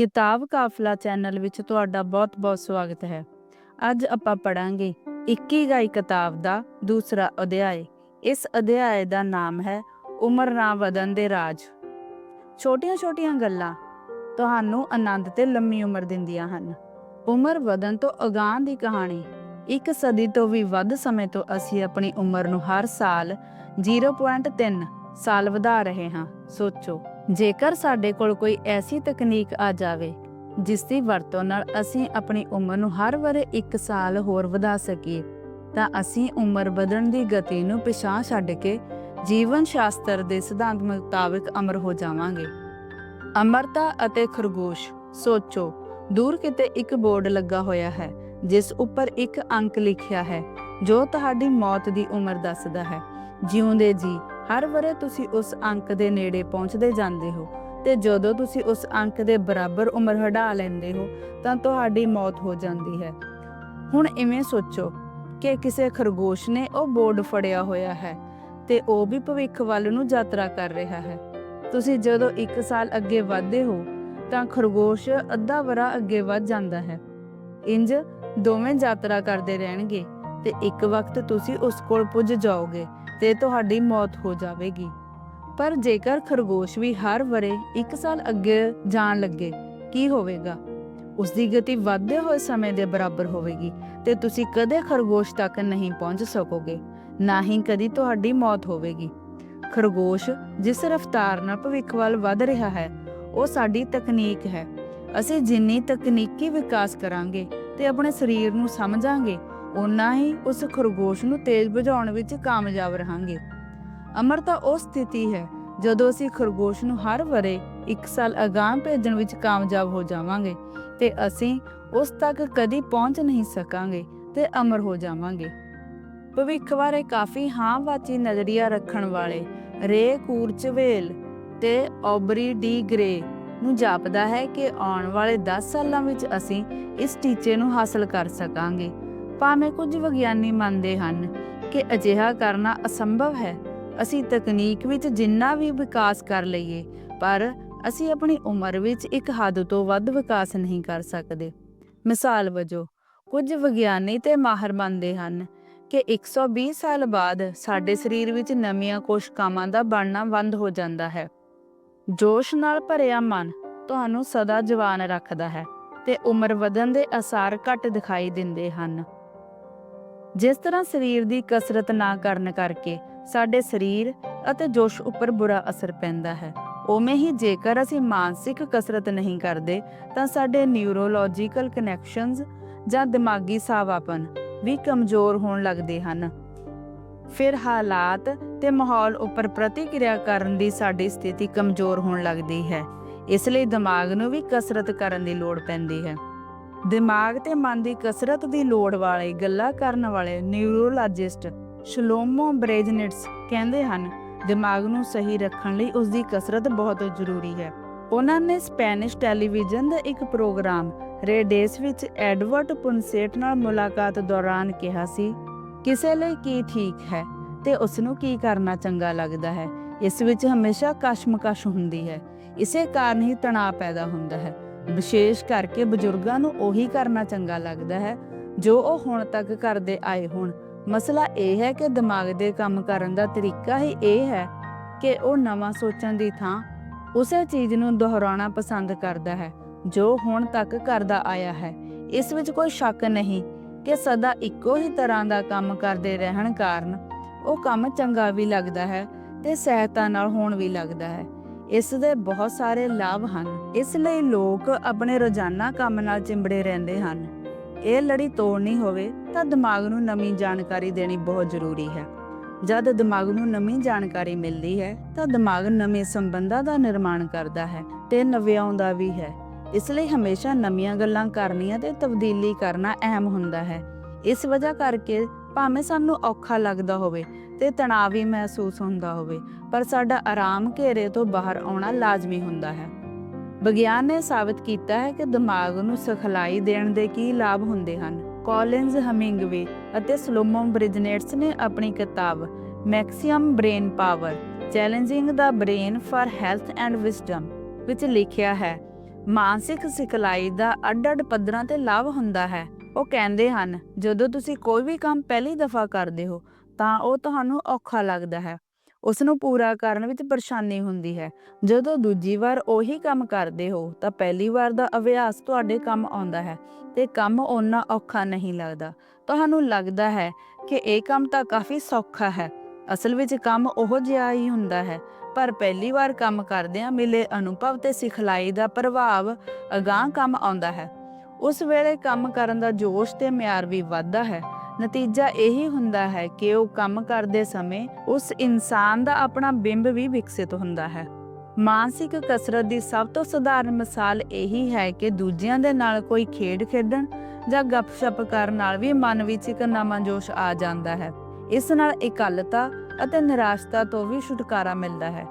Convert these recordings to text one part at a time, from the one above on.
ਕਿਤਾਬ ਕਾਫਲਾ ਚੈਨਲ ਵਿੱਚ ਤੁਹਾਡਾ ਬਹੁਤ-ਬਹੁਤ ਸਵਾਗਤ ਹੈ। ਅੱਜ ਆਪਾਂ ਪੜਾਂਗੇ ਇਕੀਗਾਈ ਕਿਤਾਬ ਦਾ ਦੂਸਰਾ ਅਧਿਆਇ। ਇਸ ਅਧਿਆਇ ਦਾ ਨਾਮ ਹੈ ਉਮਰ ਨਾ ਵਧਣ ਦੇ ਰਾਜ। ਛੋਟੀਆਂ-ਛੋਟੀਆਂ ਗੱਲਾਂ ਤੁਹਾਨੂੰ ਆਨੰਦ ਤੇ ਲੰਮੀ ਉਮਰ ਦਿੰਦੀਆਂ ਹਨ। ਉਮਰ ਵਧਣ ਤੋਂ ਅਗਾਂਹ ਦੀ ਕਹਾਣੀ, ਇੱਕ ਸਦੀ ਤੋਂ ਵੀ ਵੱਧ ਸਮੇਂ ਤੋਂ ਅਸੀਂ ਆਪਣੀ ਉਮਰ ਨੂੰ ਹਰ ਸਾਲ 0.3 ਸਾਲ ਵਧਾ ਰਹੇ ਹਾਂ। ਸੋਚੋ ਜੇਕਰ ਸਾਡੇ ਕੋਲ ਕੋਈ ਐਸੀ ਤਕਨੀਕ ਆ ਜਾਵੇ, ਜਿਸ ਦੀ ਵਰਤੋਂ ਨਾਲ ਅਸੀਂ ਆਪਣੀ ਉਮਰ ਨੂੰ ਹਰ ਵਾਰੇ 1 ਸਾਲ ਹੋਰ ਵਧਾ ਸਕੀਏ, ਤਾਂ ਅਸੀਂ ਉਮਰ ਵਧਣ ਦੀ ਗਤੀ ਨੂੰ ਪਿਛਾਂ ਛੱਡ ਕੇ ਜੀਵਨ ਸ਼ਾਸਤਰ ਦੇ ਸਿਧਾਂਤ ਮੁਤਾਬਕ ਅਮਰ ਹੋ ਜਾਵਾਂਗੇ। ਅਮਰਤਾ ਅਤੇ ਖਰਗੋਸ਼, ਸੋਚੋ, ਦੂਰ ਕਿਤੇ ਇੱਕ ਬੋਰਡ ਲੱਗਾ ਹੋਇਆ ਹੈ, ਜਿਸ ਉੱਪਰ ਇੱਕ ਅੰਕ ਲਿਖਿਆ ਹੈ, ਜੋ ਤੁਹਾਡੀ ਮੌਤ ਦੀ ਉਮਰ ਦੱਸਦਾ ਹੈ। ਜਿਉਂਦੇ ਜੀ ਹਰ ਵਾਰੇ ਤੁਸੀਂ ਉਸ ਅੰਕ ਦੇ ਨੇੜੇ ਪਹੁੰਚਦੇ ਜਾਂਦੇ ਹੋ ਤੇ ਜਦੋਂ ਤੁਸੀਂ ਉਸ ਅੰਕ ਦੇ ਬਰਾਬਰ ਉਮਰ ਹਟਾ ਲੈਂਦੇ ਹੋ, ਤਾਂ ਤੁਹਾਡੀ ਮੌਤ ਹੋ ਜਾਂਦੀ ਹੈ। ਹੁਣ ਇਵੇਂ ਸੋਚੋ ਕਿ ਕਿਸੇ ਖਰਗੋਸ਼ ਨੇ ਉਹ ਬੋਰਡ ਫੜਿਆ ਹੋਇਆ ਹੈ ਤੇ ਉਹ ਵੀ ਭਵਿੱਖ ਵੱਲ ਨੂੰ ਯਾਤਰਾ ਕਰ ਰਿਹਾ ਹੈ। ਤੁਸੀਂ ਜਦੋਂ 1 ਸਾਲ ਅੱਗੇ ਵਧਦੇ ਹੋ, ਤਾਂ ਖਰਗੋਸ਼ ਅੱਧਾ ਵਰਾ ਅੱਗੇ ਵੱਧ ਜਾਂਦਾ ਹੈ। ਇੰਜ ਦੋਵੇਂ ਯਾਤਰਾ ਕਰਦੇ ਰਹਿਣਗੇ ਤੇ ਇੱਕ ਵਕਤ ਤੁਸੀਂ ਉਸ ਕੋਲ ਪੁੱਜ ਜਾਓਗੇ। ਤੇ ਤੁਹਾਡੀ ਮੌਤ ਹੋ ਜਾਵੇਗੀ। ਪਰ ਜੇਕਰ ਖਰਗੋਸ਼ ਵੀ ਹਰ ਵਰੇ 1 ਸਾਲ ਅੱਗੇ ਜਾਣ ਲੱਗੇ, ਕੀ ਹੋਵੇਗਾ? ਉਸ ਦੀ ਗਤੀ ਵਧਦੇ ਹੋਏ ਸਮੇਂ ਦੇ ਬਰਾਬਰ ਹੋਵੇਗੀ ਤੇ ਤੁਸੀਂ ਕਦੇ ਖਰਗੋਸ਼ ਤੱਕ ਨਹੀਂ ਪਹੁੰਚ ਸਕੋਗੇ, ਨਾ ਹੀ ਕਦੀ ਤੁਹਾਡੀ ਮੌਤ ਹੋਵੇਗੀ। ਖਰਗੋਸ਼ ਜਿਸ ਰਫ਼ਤਾਰ ਨਾਲ ਭਵਿੱਖ ਵੱਲ ਵਧ ਰਿਹਾ ਹੈ, ਉਹ ਸਾਡੀ ਤਕਨੀਕ ਹੈ। ਅਸੀਂ ਜਿੰਨੀ ਤਕਨੀਕੀ ਵਿਕਾਸ ਕਰਾਂਗੇ ਤੇ ਆਪਣੇ ਸਰੀਰ ਨੂੰ ਸਮਝਾਂਗੇ ਉਨਾ ਹੀ ਉਸ ਖਰਗੋਸ਼ ਨੂੰ ਤੇਜ਼ ਭਜਾਉਣ ਵਿੱਚ ਕਾਮਯਾਬ ਰਹਾਂਗੇ। ਅਮਰਤਾ ਉਹ ਸਥਿਤੀ ਹੈ, ਜਦੋਂ ਅਸੀਂ ਖਰਗੋਸ਼ ਨੂੰ ਹਰ ਵਰੇ 1 ਸਾਲ ਅਗਾਂਹ ਭੇਜਣ ਵਿੱਚ ਕਾਮਯਾਬ ਹੋ ਜਾਵਾਂਗੇ ਤੇ ਅਸੀਂ ਉਸ ਤੱਕ ਕਦੀ ਪਹੁੰਚ ਨਹੀਂ ਸਕਾਂਗੇ ਤੇ ਅਮਰ ਹੋ ਜਾਵਾਂਗੇ। ਭਵਿੱਖ ਬਾਰੇ ਕਾਫੀ ਹਾਂਵਾਚੀ ਨਜ਼ਰੀਆ ਰੱਖਣ ਵਾਲੇ ਰੇ ਕੂਰਚਵੇਲ ਤੇ ਔਬਰੀ ਡੀ ਗ੍ਰੇ ਨੂੰ ਜਾਪਦਾ ਹੈ ਕਿ ਆਉਣ ਵਾਲੇ 10 ਸਾਲਾਂ ਵਿੱਚ ਅਸੀਂ ਇਸ ਟੀਚੇ ਨੂੰ ਹਾਸਲ ਕਰ ਸਕਾਂਗੇ। ਭਾਵੇਂ ਕੁਝ ਵਿਗਿਆਨੀ ਮੰਨਦੇ ਹਨ ਕਿ ਅਜਿਹਾ ਕਰਨਾ ਅਸੰਭਵ ਹੈ। ਅਸੀਂ ਤਕਨੀਕ ਵਿੱਚ ਜਿੰਨਾ ਵੀ ਵਿਕਾਸ ਕਰ ਲਈਏ, ਪਰ ਅਸੀਂ ਆਪਣੀ ਉਮਰ ਵਿੱਚ ਇੱਕ ਹੱਦ ਤੋਂ ਵੱਧ ਵਿਕਾਸ ਨਹੀਂ ਕਰ ਸਕਦੇ। ਮਿਸਾਲ ਵਜੋਂ, ਕੁਝ ਵਿਗਿਆਨੀ ਤੇ ਮਾਹਰ ਮੰਨਦੇ ਹਨ ਕਿ 120 ਸਾਲ ਬਾਅਦ ਸਾਡੇ ਸਰੀਰ ਵਿੱਚ ਨਵੀਆਂ ਕੋਸ਼ਕਾਵਾਂ ਦਾ ਬਣਨਾ ਬੰਦ ਹੋ ਜਾਂਦਾ ਹੈ। ਜੋਸ਼ ਨਾਲ ਭਰਿਆ ਮਨ ਤੁਹਾਨੂੰ ਸਦਾ ਜਵਾਨ ਰੱਖਦਾ ਹੈ ਤੇ ਉਮਰ ਵਧਣ ਦੇ ਅਸਾਰ ਘੱਟ ਦਿਖਾਈ ਦਿੰਦੇ ਹਨ। ਜਿਸ ਤਰ੍ਹਾਂ ਸਰੀਰ ਦੀ ਕਸਰਤ ਨਾ ਕਰਨ ਕਰਕੇ ਸਾਡੇ ਸਰੀਰ ਅਤੇ ਜੋਸ਼ ਉੱਪਰ ਬੁਰਾ ਅਸਰ ਪੈਂਦਾ ਹੈ। ਉਵੇਂ ਹੀ ਜੇਕਰ ਅਸੀਂ ਮਾਨਸਿਕ ਕਸਰਤ ਨਹੀਂ ਕਰਦੇ, ਤਾਂ ਸਾਡੇ ਨਿਊਰੋਲੋਜੀਕਲ ਕਨੈਕਸ਼ਨਸ ਜਾਂ ਦਿਮਾਗੀ ਸਾਵਾਪਨ ਵੀ ਕਮਜ਼ੋਰ ਹੋਣ ਲੱਗਦੇ ਹਨ। ਫਿਰ ਹਾਲਾਤ ਤੇ ਮਾਹੌਲ ਉੱਪਰ ਪ੍ਰਤੀਕਿਰਿਆ ਕਰਨ ਦੀ ਸਾਡੀ ਸਥਿਤੀ ਕਮਜ਼ੋਰ ਹੋਣ ਲੱਗਦੀ ਹੈ। ਇਸ ਲਈ ਦਿਮਾਗ ਨੂੰ ਵੀ ਕਸਰਤ ਕਰਨ ਦੀ ਲੋੜ ਪੈਂਦੀ ਹੈ। ਦਿਮਾਗ ਤੇ ਮਨ ਦੀ ਕਸਰਤ ਦੀ ਲੋੜ ਵਾਲੇ, ਗੱਲਾਂ ਕਰਨ ਵਾਲੇ ਨਿਊਰੋਲੋਜਿਸਟ ਸ਼ਲੋਮੋ ਬ੍ਰੇਜਨਿਟਸ ਕਹਿੰਦੇ ਹਨ, ਦਿਮਾਗ ਨੂੰ ਸਹੀ ਰੱਖਣ ਲਈ ਉਸ ਦੀ ਕਸਰਤ ਬਹੁਤ ਜ਼ਰੂਰੀ ਹੈ। ਉਹਨਾਂ ਨੇ ਸਪੈਨਿਸ਼ ਟੈਲੀਵਿਜ਼ਨ ਦਾ ਇੱਕ ਪ੍ਰੋਗਰਾਮ ਰੇਡੇਸ ਵਿੱਚ ਐਡਵਰਟ ਪੁਨਸੇਟ ਨਾਲ ਮੁਲਾਕਾਤ ਦੌਰਾਨ ਕਿਹਾ ਸੀ, ਕਿਸੇ ਲਈ ਕੀ ਠੀਕ ਹੈ ਤੇ ਉਸ ਨੂੰ ਕੀ ਕਰਨਾ ਚੰਗਾ ਲੱਗਦਾ ਹੈ? ਇਸ ਵਿੱਚ ਹਮੇਸ਼ਾ ਕਸ਼ਮਕਸ਼ ਹੁੰਦੀ ਹੈ। ਇਸੇ ਕਾਰਨ ਹੀ ਤਣਾਅ ਪੈਦਾ ਹੁੰਦਾ ਹੈ। ਵਿਸ਼ੇਸ਼ ਕਰਕੇ ਬਜ਼ੁਰਗਾਂ ਨੂੰ ਉਹੀ ਕਰਨਾ ਚੰਗਾ ਲੱਗਦਾ ਹੈ, ਜੋ ਉਹ ਹੁਣ ਤੱਕ ਕਰਦੇ ਆਏ ਹੋਣ। ਮਸਲਾ ਇਹ ਹੈ ਕਿ ਦਿਮਾਗ ਦੇ ਕੰਮ ਕਰਨ ਦਾ ਤਰੀਕਾ ਹੀ ਇਹ ਹੈ ਕਿ ਉਹ ਨਵਾਂ ਸੋਚਣ ਦੀ ਥਾਂ ਉਸੇ ਚੀਜ਼ ਨੂੰ ਦੁਹਰਾਉਣਾ ਪਸੰਦ ਕਰਦਾ ਹੈ, ਜੋ ਹੁਣ ਤੱਕ ਕਰਦਾ ਆਇਆ ਹੈ। ਇਸ ਵਿੱਚ ਕੋਈ ਸ਼ੱਕ ਨਹੀਂ ਕਿ ਸਦਾ ਇੱਕੋ ਹੀ ਤਰ੍ਹਾਂ ਦਾ ਕੰਮ ਕਰਦੇ ਰਹਿਣ ਕਾਰਨ ਉਹ ਕੰਮ ਚੰਗਾ ਵੀ ਲੱਗਦਾ ਹੈ ਤੇ ਸਹਾਇਤਾ ਨਾਲ ਹੋਣ ਵੀ ਲੱਗਦਾ ਹੈ। ਇਸ ਦੇ ਬਹੁਤ ਸਾਰੇ ਲਾਭ ਹਨ। ਇਸ ਲਈ ਲੋਕ ਆਪਣੇ ਰੋਜ਼ਾਨਾ ਕੰਮ ਨਾਲ ਚਿੰਬੜੇ ਰਹਿੰਦੇ ਹਨ। ਇਹ ਲੜੀ ਤੋੜਨੀ ਹੋਵੇ, ਤਾਂ ਦਿਮਾਗ ਨੂੰ ਨਵੀਂ ਜਾਣਕਾਰੀ ਦੇਣੀ ਬਹੁਤ ਜ਼ਰੂਰੀ ਹੈ। ਜਦ ਦਿਮਾਗ ਨੂੰ ਨਵੀਂ ਜਾਣਕਾਰੀ ਮਿਲਦੀ ਹੈ, ਤਾਂ ਦਿਮਾਗ ਨਵੇਂ ਸੰਬੰਧਾਂ ਦਾ ਨਿਰਮਾਣ ਕਰਦਾ ਹੈ ਤੇ ਨਵਿਆਉਂਦਾ ਵੀ ਹੈ। ਇਸ ਲਈ ਹਮੇਸ਼ਾ ਨਵੀਆਂ ਗੱਲਾਂ ਕਰਨੀਆਂ ਤੇ ਤਬਦੀਲੀ ਕਰਨਾ ਅਹਿਮ ਹੁੰਦਾ ਹੈ। ਇਸ ਵਜ੍ਹਾ ਕਰਕੇ ਭਾਵੇਂ ਸਾਨੂੰ ਔਖਾ ਲੱਗਦਾ ਹੋਵੇ ਤੇ ਤਣਾਅ ਵੀ ਮਹਿਸੂਸ ਹੁੰਦਾ ਹੋਵੇ, ਪਰ ਸਾਡਾ ਆਰਾਮ ਘੇਰੇ ਤੋਂ ਬਾਹਰ ਆਉਣਾ ਲਾਜ਼ਮੀ ਹੁੰਦਾ ਹੈ। ਵਿਗਿਆਨ ਨੇ ਸਾਬਤ ਕੀਤਾ ਹੈ ਕਿ ਦਿਮਾਗ ਨੂੰ ਸਿਖਲਾਈ ਦੇਣ ਦੇ ਕੀ ਲਾਭ ਹੁੰਦੇ ਹਨ। ਕੋਲਿਨਜ਼, ਹਮਿੰਗਵੇ ਅਤੇ ਸਲੋਮੋ ਬ੍ਰਿਜਨੇਟਸ ਨੇ ਆਪਣੀ ਕਿਤਾਬ maximum brain power, challenging the brain for health and wisdom ਵਿੱਚ ਲਿਖਿਆ ਹੈ, ਮਾਨਸਿਕ ਸਿਖਲਾਈ ਦਾ ਅੱਡ-ਅੱਡ ਪੱਧਰਾਂ ਤੇ ਲਾਭ ਹੁੰਦਾ ਹੈ। ਉਹ ਕਹਿੰਦੇ ਹਨ, ਜਦੋਂ ਤੁਸੀਂ ਕੋਈ ਵੀ ਕੰਮ ਪਹਿਲੀ ਦਫਾ ਕਰਦੇ ਹੋ ਤਾਂ ਉਹ ਤੁਹਾਨੂੰ ਔਖਾ ਲੱਗਦਾ ਹੈ। ਉਸ ਨੂੰ ਪੂਰਾ ਕਰਨ ਵਿੱਚ ਪਰੇਸ਼ਾਨੀ ਹੁੰਦੀ ਹੈ। ਜਦੋਂ ਦੂਜੀ ਵਾਰ ਉਹੀ ਕੰਮ ਕਰਦੇ ਹੋ, ਤਾਂ ਪਹਿਲੀ ਵਾਰ ਦਾ ਅਭਿਆਸ ਤੁਹਾਡੇ ਕੰਮ ਆਉਂਦਾ ਹੈ ਤੇ ਕੰਮ ਓਨਾ ਔਖਾ ਨਹੀਂ ਲੱਗਦਾ। ਤੁਹਾਨੂੰ ਲੱਗਦਾ ਹੈ ਕਿ ਇਹ ਕੰਮ ਤਾਂ ਕਾਫੀ ਸੌਖਾ ਹੈ। ਅਸਲ ਵਿੱਚ ਕੰਮ ਉਹ ਜਿਹਾ ਹੀ ਹੁੰਦਾ ਹੈ। ਪਰ ਪਹਿਲੀ ਵਾਰ ਕੰਮ ਕਰਦਿਆਂ ਮਿਲੇ ਅਨੁਭਵ ਤੇ ਸਿਖਲਾਈ ਦਾ ਪ੍ਰਭਾਵ ਅਗਾਂਹ ਕੰਮ ਆਉਂਦਾ ਹੈ। ਉਸ ਵੇਲੇ ਕੰਮ ਕਰਨ ਦਾ ਜੋਸ਼ ਤੇ ਮਿਆਰ ਵੀ ਵੱਧਦਾ ਹੈ। ਨਤੀਜਾ ਇਹੀ ਹੁੰਦਾ ਹੈ ਕਿ ਉਹ ਕੰਮ ਕਰਦੇ ਸਮੇਂ ਉਸ ਇਨਸਾਨ ਦਾ ਆਪਣਾ ਬਿੰਬ ਵੀ ਵਿਕਸਿਤ ਹੁੰਦਾ ਹੈ। ਮਾਨਸਿਕ ਕਸਰਤ ਦੀ ਸਭ ਤੋਂ ਸਧਾਰਨ ਮਿਸਾਲ ਇਹੀ ਹੈ ਕਿ ਦੂਜਿਆਂ ਦੇ ਨਾਲ ਕੋਈ ਖੇਡ ਖੇਡਣ ਜਾਂ ਗੱਪਸ਼ਪ ਕਰਨ ਨਾਲ ਵੀ ਮਨ ਵਿੱਚ ਇੱਕ ਨਵਾਂ ਜੋਸ਼ ਆ ਜਾਂਦਾ ਹੈ। ਇਸ ਨਾਲ ਇਕੱਲਤਾ ਅਤੇ ਨਿਰਾਸ਼ਤਾ ਤੋਂ ਵੀ ਛੁਟਕਾਰਾ ਮਿਲਦਾ ਹੈ।